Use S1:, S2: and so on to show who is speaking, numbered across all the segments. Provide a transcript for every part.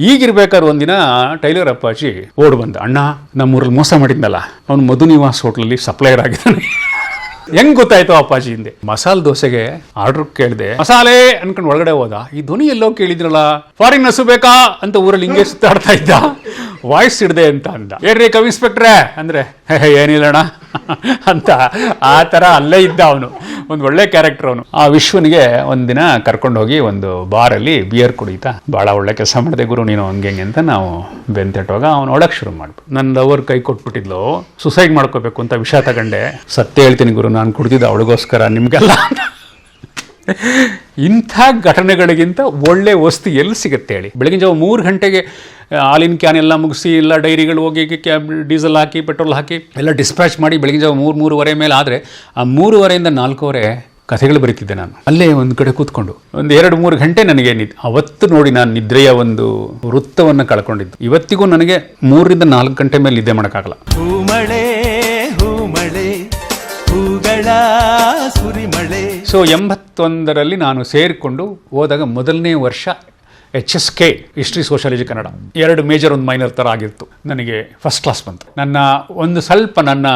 S1: ಈಗಿರ್ಬೇಕಾದ್ರೆ ಒಂದಿನ ಟೈಲರ್ ಅಪ್ಪಾಜಿ ಓಡ್ ಬಂದ ಅಣ್ಣ ನಮ್ಮೂರಲ್ಲಿ ಮೋಸ ಮಾಡಿದ್ನಲ್ಲ ಅವನು ಮಧು ನಿವಾಸ್ ಹೋಟ್ಲಲ್ಲಿ ಸಪ್ಲೈಯರ್ ಆಗಿದ್ದಾನೆ. ಹೆಂಗ್ ಗೊತ್ತಾಯ್ತು ಅಪ್ಪಾಜಿ ಹಿಂದೆ? ಮಸಾಲೆ ದೋಸೆಗೆ ಆರ್ಡರ್ ಕೇಳಿದೆ ಮಸಾಲೆ ಅನ್ಕೊಂಡು ಒಳಗಡೆ ಹೋದ ಈ ಧ್ವನಿ ಎಲ್ಲೋ ಕೇಳಿದ್ರಲ್ಲ ಫಾರಿನ್ ಹಸು ಬೇಕಾ? ಅಂತ ಊರಲ್ಲಿ ಹಿಂಗೆ ಸುತ್ತಾಡ್ತಾ ಇದ್ದ. ವಾಯ್ಸ್ ಹಿಡ್ದೆ ಅಂತ ಅಂದ. ಏನ್ರಿ ಕವಿ ಇನ್ಸ್ಪೆಕ್ಟ್ರೆ? ಅಂದ್ರೆ "ಹೇ, ಹೇ, ಏನಿಲ್ಲಣ್ಣ ಅಂತ. ಆ ಥರ ಅಲ್ಲೇ ಇದ್ದ ಅವನು. ಒಂದು ಒಳ್ಳೆ ಕ್ಯಾರೆಕ್ಟರ್ ಅವನು. ಆ ವಿಶ್ವನಿಗೆ ಒಂದಿನ ಕರ್ಕೊಂಡು ಹೋಗಿ ಒಂದು ಬಾರಲ್ಲಿ ಬಿಯರ್ ಕುಡಿತಾ. ಭಾಳ ಒಳ್ಳೆ ಕೆಲಸ ಮಾಡಿದೆ ಗುರು, ನೀನು ಹಂಗೆ ಹಂಗೆ ಅಂತ ನಾವು ಬೆಂತೆಟ್ಟುವಾಗ ಅವನು ಒಳಗೆ ಶುರು ಮಾಡ್ಬಿಟ್ಟು ನನ್ನ ಲವರ್ ಕೈ ಕೊಟ್ಬಿಟ್ಟಿದ್ಲು. ಸುಸೈಡ್ ಮಾಡ್ಕೋಬೇಕು ಅಂತ ವಿಷ ತಗೊಂಡೆ. ಸತ್ಯ ಹೇಳ್ತೀನಿ ಗುರು, ನಾನು ಕುಡಿದಿದ್ದ ಅವಳಿಗೋಸ್ಕರ ನಿಮಗೆಲ್ಲ ಇಂಥ ಘಟನೆಗಳಿಗಿಂತ ಒಳ್ಳೆ ವಸ್ತು ಎಲ್ಲಿ ಸಿಗುತ್ತೆ ಹೇಳಿ? ಬೆಳಗಿನ ಜಾವ ಮೂರು ಗಂಟೆಗೆ ಹಾಲಿನ ಕ್ಯಾನ್ ಎಲ್ಲ ಮುಗಿಸಿ, ಎಲ್ಲ ಡೈರಿಗಳು ಹೋಗಿ ಕ್ಯಾಬ್ ಡೀಸೆಲ್ ಹಾಕಿ, ಪೆಟ್ರೋಲ್ ಹಾಕಿ, ಎಲ್ಲ ಡಿಸ್ಪ್ಯಾಚ್ ಮಾಡಿ ಬೆಳಗಿನ ಜಾವ ಮೂರು, ಮೂರುವರೆ ಮೇಲೆ ಆದರೆ, ಆ ಮೂರುವರೆಯಿಂದ ನಾಲ್ಕೂವರೆ ಕಥೆಗಳು ಬರೀತಿದ್ದೆ ನಾನು. ಅಲ್ಲೇ ಒಂದು ಕಡೆ ಕೂತ್ಕೊಂಡು, ಒಂದು ಎರಡು, ಮೂರು ಗಂಟೆ ನನಗೆ ನಿದ್ ಅವತ್ತು ನೋಡಿ ನಾನು ನಿದ್ರೆಯ ಒಂದು ವೃತ್ತವನ್ನು ಕಳ್ಕೊಂಡಿದ್ದು. ಇವತ್ತಿಗೂ ನನಗೆ ಮೂರರಿಂದ ನಾಲ್ಕು ಗಂಟೆ ಮೇಲೆ ನಿದ್ದೆ ಮಾಡೋಕ್ಕಾಗಲ್ಲ.
S2: ಹೂಮಳೆ ಹೂಮಳೆ ಹೂಗಳ ಸುರಿಮಳೆ
S1: ಸೊ ಎಂಬತ್ತೊಂದರಲ್ಲಿ ನಾನು ಸೇರಿಕೊಂಡು ಹೋದಾಗ ಮೊದಲನೇ ವರ್ಷ H S K history sociology Kannada ಎರಡು ಮೇಜರ್ ಒಂದು ಮೈನರ್ ಥರ ಆಗಿತ್ತು. ನನಗೆ ಫಸ್ಟ್ ಕ್ಲಾಸ್ ಬಂತು. ನನ್ನ ಒಂದು ಸ್ವಲ್ಪ ನನ್ನ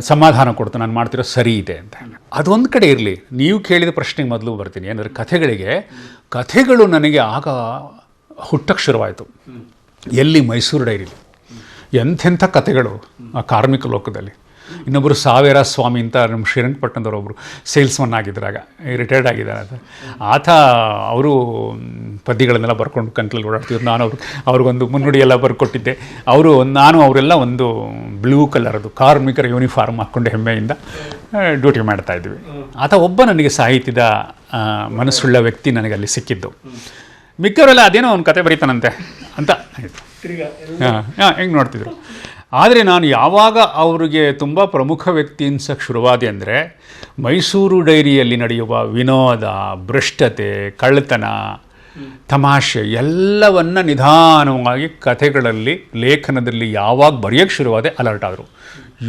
S1: ಸಮಾಧಾನ ಕೊಡ್ತು. ನಾನು ಮಾಡ್ತಿರೋ ಸರಿ ಇದೆ ಅಂತ ಅದೊಂದು ಕಡೆ ಇರಲಿ. ನೀವು ಕೇಳಿದ ಪ್ರಶ್ನೆಗೆ ಮೊದಲು ಬರ್ತೀನಿ. ಏನಂದರೆ ಕಥೆಗಳಿಗೆ, ಕಥೆಗಳು ನನಗೆ ಆಗ ಹುಟ್ಟಕ್ಕೆ ಶುರುವಾಯಿತು. ಎಲ್ಲಿ ಮೈಸೂರು ಡೈರಿಲಿ. ಎಂಥೆಂಥ ಕಥೆಗಳು ಆ ಕಾರ್ಮಿಕ ಲೋಕದಲ್ಲಿ. ಇನ್ನೊಬ್ಬರು ಸಾವಿರ ಸ್ವಾಮಿ ಅಂತ ನಮ್ಮ ಶ್ರೀರಂಗಪಟ್ಟಣದವ್ರು ಒಬ್ಬರು ಸೇಲ್ಸ್ಮನ್ ಆಗಿದ್ರಾಗ ರಿಟೈರ್ಡ್ ಆಗಿದ್ದಾರೆ ಅಂತ. ಆತ ಅವರು ಪದ್ಯಗಳನ್ನೆಲ್ಲ ಬರ್ಕೊಂಡು ಕಂಟ್ಲಲ್ಲಿ ಓಡಾಡ್ತಿದ್ರು. ನಾನು ಅವ್ರು ಅವ್ರಿಗೊಂದು ಮುನ್ನುಡಿಯೆಲ್ಲ ಬರ್ಕೊಟ್ಟಿದ್ದೆ. ಅವರು ನಾನು ಅವರೆಲ್ಲ ಒಂದು ಬ್ಲೂ ಕಲರದು ಕಾರ್ಮಿಕರ ಯೂನಿಫಾರ್ಮ್ ಹಾಕ್ಕೊಂಡು ಹೆಮ್ಮೆಯಿಂದ ಡ್ಯೂಟಿ ಮಾಡ್ತಾ ಇದ್ವಿ. ಆತ ಒಬ್ಬ ನನಗೆ ಸಾಹಿತ್ಯದ ಮನಸ್ಸುಳ್ಳ ವ್ಯಕ್ತಿ ನನಗೆ ಅಲ್ಲಿ ಸಿಕ್ಕಿದ್ದು. ಮಿಕ್ಕವರೆಲ್ಲ ಅದೇನೋ ಒಂದು ಕತೆ ಬರೀತಾನಂತೆ ಅಂತ. ಆಯಿತು. ಹಾಂ ಹಾಂ ಹೆಂಗೆ ನೋಡ್ತಿದ್ರು? ಆದರೆ ನಾನು ಯಾವಾಗ ಅವರಿಗೆ ತುಂಬ ಪ್ರಮುಖ ವ್ಯಕ್ತಿ ಅನ್ಸಕ್ಕೆ ಶುರುವಾದೆ ಅಂದರೆ ಮೈಸೂರು ಡೈರಿಯಲ್ಲಿ ನಡೆಯುವ ವಿನೋದ, ಭ್ರಷ್ಟತೆ, ಕಳ್ಳತನ, ತಮಾಷೆ ಎಲ್ಲವನ್ನ ನಿಧಾನವಾಗಿ ಕಥೆಗಳಲ್ಲಿ, ಲೇಖನದಲ್ಲಿ ಯಾವಾಗ ಬರೆಯೋಕ್ಕೆ ಶುರುವಾದೆ ಅಲರ್ಟ್ ಆದರು.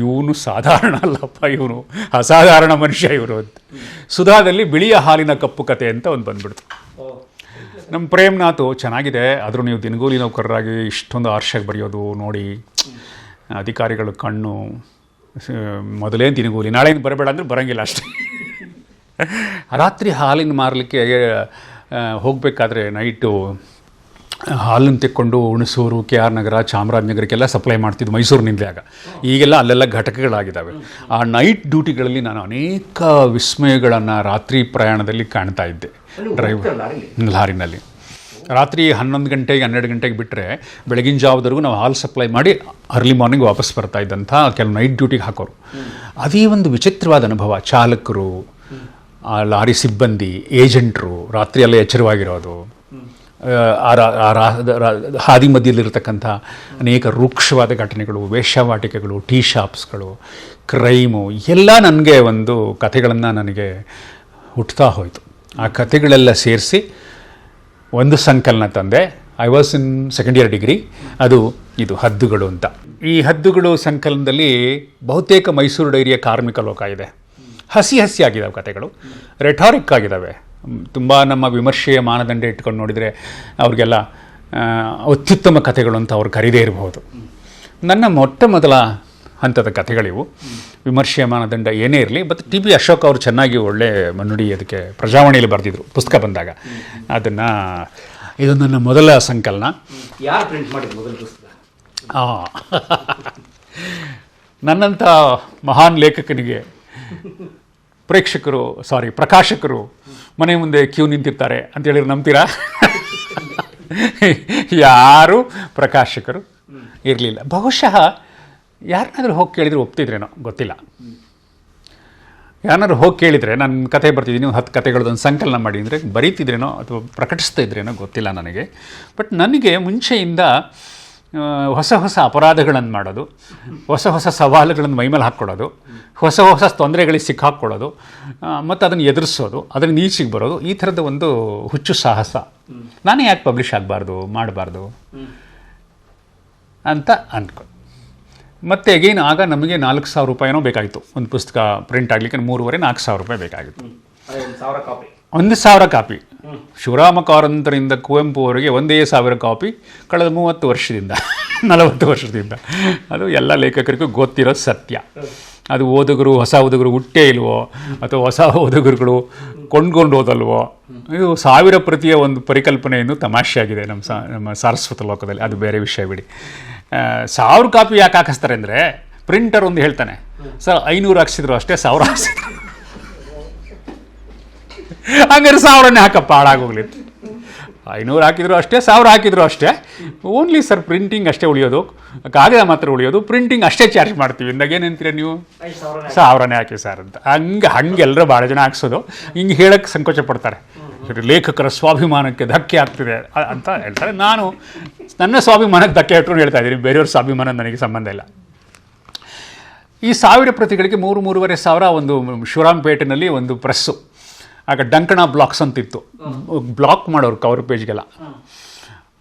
S1: ಇವನು ಸಾಧಾರಣ ಅಲ್ಲಪ್ಪ, ಇವನು ಅಸಾಧಾರಣ ಮನುಷ್ಯ ಇವರು ಅಂತ. ಸುಧಾದಲ್ಲಿ ಬಿಳಿಯ ಹಾಲಿನ ಕಪ್ಪು ಕತೆ ಅಂತ ಒಂದು ಬಂದ್ಬಿಡ್ತು. ನಮ್ಮ ಪ್ರೇಮ್ನಾಥು ಚೆನ್ನಾಗಿದೆ, ಆದರೂ ನೀವು ದಿನಗೂಲಿ ನೌಕರರಾಗಿ ಇಷ್ಟೊಂದು ಆರ್ಷಕ್ಕೆ ಬರೆಯೋದು ನೋಡಿ. ಅಧಿಕಾರಿಗಳು ಕಣ್ಣು ಮೊದಲೇನು ಮೊದಲೇ ದಿನಗೂಲಿ ನಾಳೆಯಿಂದ ಬರಬೇಡ ಅಂದರೆ ಬರೋಂಗಿಲ್ಲ ಅಷ್ಟೇ. ರಾತ್ರಿ ಹಾಲಿನ ಮಾರಲಿಕ್ಕೆ ಹೋಗಬೇಕಾದ್ರೆ ನೈಟು ಹಾಲನ್ನು ತೆಕ್ಕೊಂಡು ಹುಣಸೂರು ಕೆ ಆರ್ ನಗರ ಚಾಮರಾಜನಗರಕ್ಕೆಲ್ಲ ಸಪ್ಲೈ ಮಾಡ್ತಿದ್ದು ಮೈಸೂರಿನಿಂದಲೇ ಆಗ. ಈಗೆಲ್ಲ ಅಲ್ಲೆಲ್ಲ ಘಟಕಗಳಾಗಿದ್ದಾವೆ. ಆ ನೈಟ್ ಡ್ಯೂಟಿಗಳಲ್ಲಿ ನಾನು ಅನೇಕ ವಿಸ್ಮಯಗಳನ್ನು ರಾತ್ರಿ ಪ್ರಯಾಣದಲ್ಲಿ ಕಾಣ್ತಾ ಇದ್ದೆ. ಡ್ರೈವರ್ ಲಾರಿನಲ್ಲಿ. ರಾತ್ರಿ ಹನ್ನೊಂದು ಗಂಟೆಗೆ ಹನ್ನೆರಡು ಗಂಟೆಗೆ ಬಿಟ್ಟರೆ ಬೆಳಗಿನ ಜಾವದವರೆಗೂ ನಾವು ಹಾಲು ಸಪ್ಲೈ ಮಾಡಿ ಅರ್ಲಿ ಮಾರ್ನಿಂಗ್ ವಾಪಸ್ ಬರ್ತಾ ಇದ್ದಂಥ ಕೆಲವು ನೈಟ್ ಡ್ಯೂಟಿಗೆ ಹಾಕೋರು. ಅದೇ ಒಂದು ವಿಚಿತ್ರವಾದ ಅನುಭವ. ಚಾಲಕರು ಆ ಲಾರಿ ಸಿಬ್ಬಂದಿ ಏಜೆಂಟ್ರು ರಾತ್ರಿಯಲ್ಲೇ ಎಚ್ಚರವಾಗಿರೋದು. ಆ, ಹಾದಿ ಮಧ್ಯದಲ್ಲಿರ್ತಕ್ಕಂಥ ಅನೇಕ ರೂಕ್ಷವಾದ ಘಟನೆಗಳು ವೇಷವಾಟಿಕೆಗಳು ಟೀ ಶಾಪ್ಸ್ಗಳು ಕ್ರೈಮು ಎಲ್ಲ ನನಗೆ ಒಂದು ಕಥೆಗಳನ್ನು ನನಗೆ ಹುಟ್ತಾ ಹೋಯಿತು. ಆ ಕಥೆಗಳೆಲ್ಲ ಸೇರಿಸಿ ಒಂದು ಸಂಕಲನ ತಂದೆ. I was in second year degree ಅದು ಇದು ಹದ್ದುಗಳು ಅಂತ. ಈ ಹದ್ದುಗಳು ಸಂಕಲನದಲ್ಲಿ ಬಹುತೇಕ ಮೈಸೂರು ಡೈರಿಯ ಕಾರ್ಮಿಕ ಲೋಕ ಇದೆ. ಹಸಿ ಹಸಿ ಆಗಿದ್ದಾವೆ ಕಥೆಗಳು ರೆಟಾರಿಕ್ ಆಗಿದ್ದಾವೆ ತುಂಬ ನಮ್ಮ ವಿಮರ್ಶೆಯ ಮಾನದಂಡ ಇಟ್ಕೊಂಡು ನೋಡಿದರೆ ಅವ್ರಿಗೆಲ್ಲ ಅತ್ಯುತ್ತಮ ಕಥೆಗಳು ಅಂತ ಅವ್ರು ಕರೀದೇ ಇರಬಹುದು. ನನ್ನ ಮೊಟ್ಟ ಮೊದಲ ಹಂತದ ಕಥೆಗಳಿವು. ವಿಮರ್ಶೆಯ ಮಾನದಂಡ ಏನೇ ಇರಲಿ ಬಟ್ ಟಿ ಪಿ ಅಶೋಕ್ ಅವರು ಚೆನ್ನಾಗಿ ಒಳ್ಳೆ ಮನ್ನುಡಿ ಅದಕ್ಕೆ ಪ್ರಜಾವಾಣಿಯಲ್ಲಿ ಬರೆದಿದ್ರು ಪುಸ್ತಕ ಬಂದಾಗ. ಅದನ್ನು ಇದು ನನ್ನ ಮೊದಲ ಸಂಕಲನ.
S3: ಯಾರು ಪ್ರಿಂಟ್ ಮಾಡಿದ್ರು ಮೊದಲ ಪುಸ್ತಕ?
S1: ಹಾಂ ನನ್ನಂಥ ಮಹಾನ್ ಲೇಖಕನಿಗೆ ಪ್ರೇಕ್ಷಕರು ಸಾರಿ ಪ್ರಕಾಶಕರು ಮನೆ ಮುಂದೆ ಕ್ಯೂ ನಿಂತಿರ್ತಾರೆ ಅಂತೇಳಿ ನಂಬ್ತೀರಾ? ಯಾರು ಪ್ರಕಾಶಕರು? ಇರಲಿಲ್ಲ. ಬಹುಶಃ ಯಾರನ್ನಾದ್ರೂ ಹೋಗಿ ಕೇಳಿದ್ರೆ ಒಪ್ತಿದ್ರೇನೋ? ಗೊತ್ತಿಲ್ಲ. ಯಾರನ್ನಾದ್ರು ಹೋಗಿ ಕೇಳಿದರೆ ನಾನು ಕತೆ ಬರ್ತಿದ್ದೀನಿ ಒಂದು ಹತ್ತು ಕತೆಗಳದೊಂದು ಸಂಕಲನ ಮಾಡಿ ಅಂದರೆ ಬರೀತಿದ್ರೇನೋ ಅಥವಾ ಪ್ರಕಟಿಸ್ತಾ ಇದ್ರೇನೋ ಗೊತ್ತಿಲ್ಲ ನನಗೆ. ಬಟ್ ನನಗೆ ಮುಂಚೆಯಿಂದ ಹೊಸ ಹೊಸ ಅಪರಾಧಗಳನ್ನು ಮಾಡೋದು ಹೊಸ ಹೊಸ ಸವಾಲುಗಳನ್ನು ಮೈಮೇಲೆ ಹಾಕ್ಕೊಡೋದು ಹೊಸ ಹೊಸ ತೊಂದರೆಗಳಿಗೆ ಸಿಕ್ಕಾಕ್ಕೊಳ್ಳೋದು ಮತ್ತು ಅದನ್ನು ಎದುರಿಸೋದು ಅದನ್ನು ನೀಚಿಗೆ ಬರೋದು ಈ ಥರದ ಒಂದು ಹುಚ್ಚು ಸಾಹಸ. ನಾನೇ ಯಾಕೆ ಪಬ್ಲಿಷ್ ಆಗಬಾರ್ದು ಮಾಡಬಾರ್ದು? ಅಂತ ಅಂದ್ಕೊ ಮತ್ತೆ ಅಗೈನ್ ಆಗ ನಮಗೆ ನಾಲ್ಕು ಸಾವಿರ ರೂಪಾಯಿನೋ ಬೇಕಾಗಿತ್ತು. ಒಂದು ಪುಸ್ತಕ ಪ್ರಿಂಟ್ ಆಗಲಿಕ್ಕೆ ಮೂರುವರೆ ನಾಲ್ಕು ಸಾವಿರ ರೂಪಾಯಿ ಬೇಕಾಗಿತ್ತು.
S3: ಒಂದು ಸಾವಿರ ಕಾಪಿ.
S1: ಒಂದು ಸಾವಿರ ಕಾಪಿ. ಶಿವರಾಮ ಕಾರಂತರಿಂದ ಕುವೆಂಪು ಅವರಿಗೆ ಒಂದೇ ಸಾವಿರ ಕಾಪಿ ಕಳೆದ ಮೂವತ್ತು ವರ್ಷದಿಂದ ನಲವತ್ತು ವರ್ಷದಿಂದ. ಅದು ಎಲ್ಲ ಲೇಖಕರಿಗೂ ಗೊತ್ತಿರೋ ಸತ್ಯ. ಅದು ಓದುಗರು ಹೊಸ ಓದುಗರು ಹುಟ್ಟೇ ಇಲ್ವೋ ಅಥವಾ ಹೊಸ ಓದುಗರುಗಳು ಕೊಂಡ್ಕೊಂಡು ಓದಲ್ವೋ ಇದು ಸಾವಿರ ಪ್ರತಿಯ ಒಂದು ಪರಿಕಲ್ಪನೆಯನ್ನು ತಮಾಷೆಯಾಗಿದೆ ನಮ್ಮ ಸಾ ನಮ್ಮ ಸಾರಸ್ವತ ಲೋಕದಲ್ಲಿ. ಅದು ಬೇರೆ ವಿಷಯ ಬಿಡಿ. ಸಾವಿರ ಕಾಪಿ ಯಾಕೆ ಹಾಕಿಸ್ತಾರೆ ಅಂದರೆ ಪ್ರಿಂಟರ್ ಒಂದು ಹೇಳ್ತಾನೆ ಸರ್ ಐನೂರು ಹಾಕ್ಸಿದ್ರು ಅಷ್ಟೇ ಸಾವಿರ ಹಾಕ್ಸಿದ್ರು. ಹಂಗಾರೆ ಸಾವಿರನೇ ಹಾಕಪ್ಪ ಹಾಳಾಗೋಗ್ಲಿ. ಐನೂರು ಹಾಕಿದ್ರು ಅಷ್ಟೇ ಸಾವಿರ ಹಾಕಿದ್ರು ಅಷ್ಟೇ. ಓನ್ಲಿ ಸರ್ ಪ್ರಿಂಟಿಂಗ್ ಅಷ್ಟೇ ಉಳಿಯೋದು. ಕಾಗದ ಮಾತ್ರ ಉಳಿಯೋದು. ಪ್ರಿಂಟಿಂಗ್ ಅಷ್ಟೇ ಚಾರ್ಜ್ ಮಾಡ್ತೀವಿ. ಇಂದಾಗ ಏನಂತೀರ ನೀವು? ಸಾವಿರನೇ ಹಾಕಿ. ಸರ್ ಅಂತ. ಹಂಗೆ ಹಂಗೆ ಎಲ್ಲರೂ ಭಾಳ ಜನ ಹಾಕ್ಸೋದು. ಹಿಂಗೆ ಹೇಳಕ್ಕೆ ಸಂಕೋಚ ಪಡ್ತಾರೆ. ಲೇಖಕರ ಸ್ವಾಭಿಮಾನಕ್ಕೆ ಧಕ್ಕೆ ಆಗ್ತಿದೆ ಅಂತ ಹೇಳ್ತಾರೆ. ನಾನು ನನ್ನ ಸ್ವಾಭಿಮಾನಕ್ಕೆ ಧಕ್ಕೆ ಇಟ್ಕೊಂಡು ಹೇಳ್ತಾ ಇದ್ದೀನಿ. ಬೇರೆಯವ್ರ ಸ್ವಾಭಿಮಾನ ನನಗೆ ಸಂಬಂಧ ಇಲ್ಲ. ಈ ಸಾವಿರ ಪ್ರತಿಗಳಿಗೆ ಮೂರು, ಮೂರುವರೆ ಸಾವಿರ ಒಂದು ಶಿವರಾಮ್ಪೇಟೆನಲ್ಲಿ ಒಂದು ಪ್ರೆಸ್ಸು ಆಗ ಡಂಕಣ ಬ್ಲಾಕ್ಸ್ ಅಂತಿತ್ತು. ಬ್ಲಾಕ್ ಮಾಡೋರು ಕವರ್ ಪೇಜ್ಗೆಲ್ಲ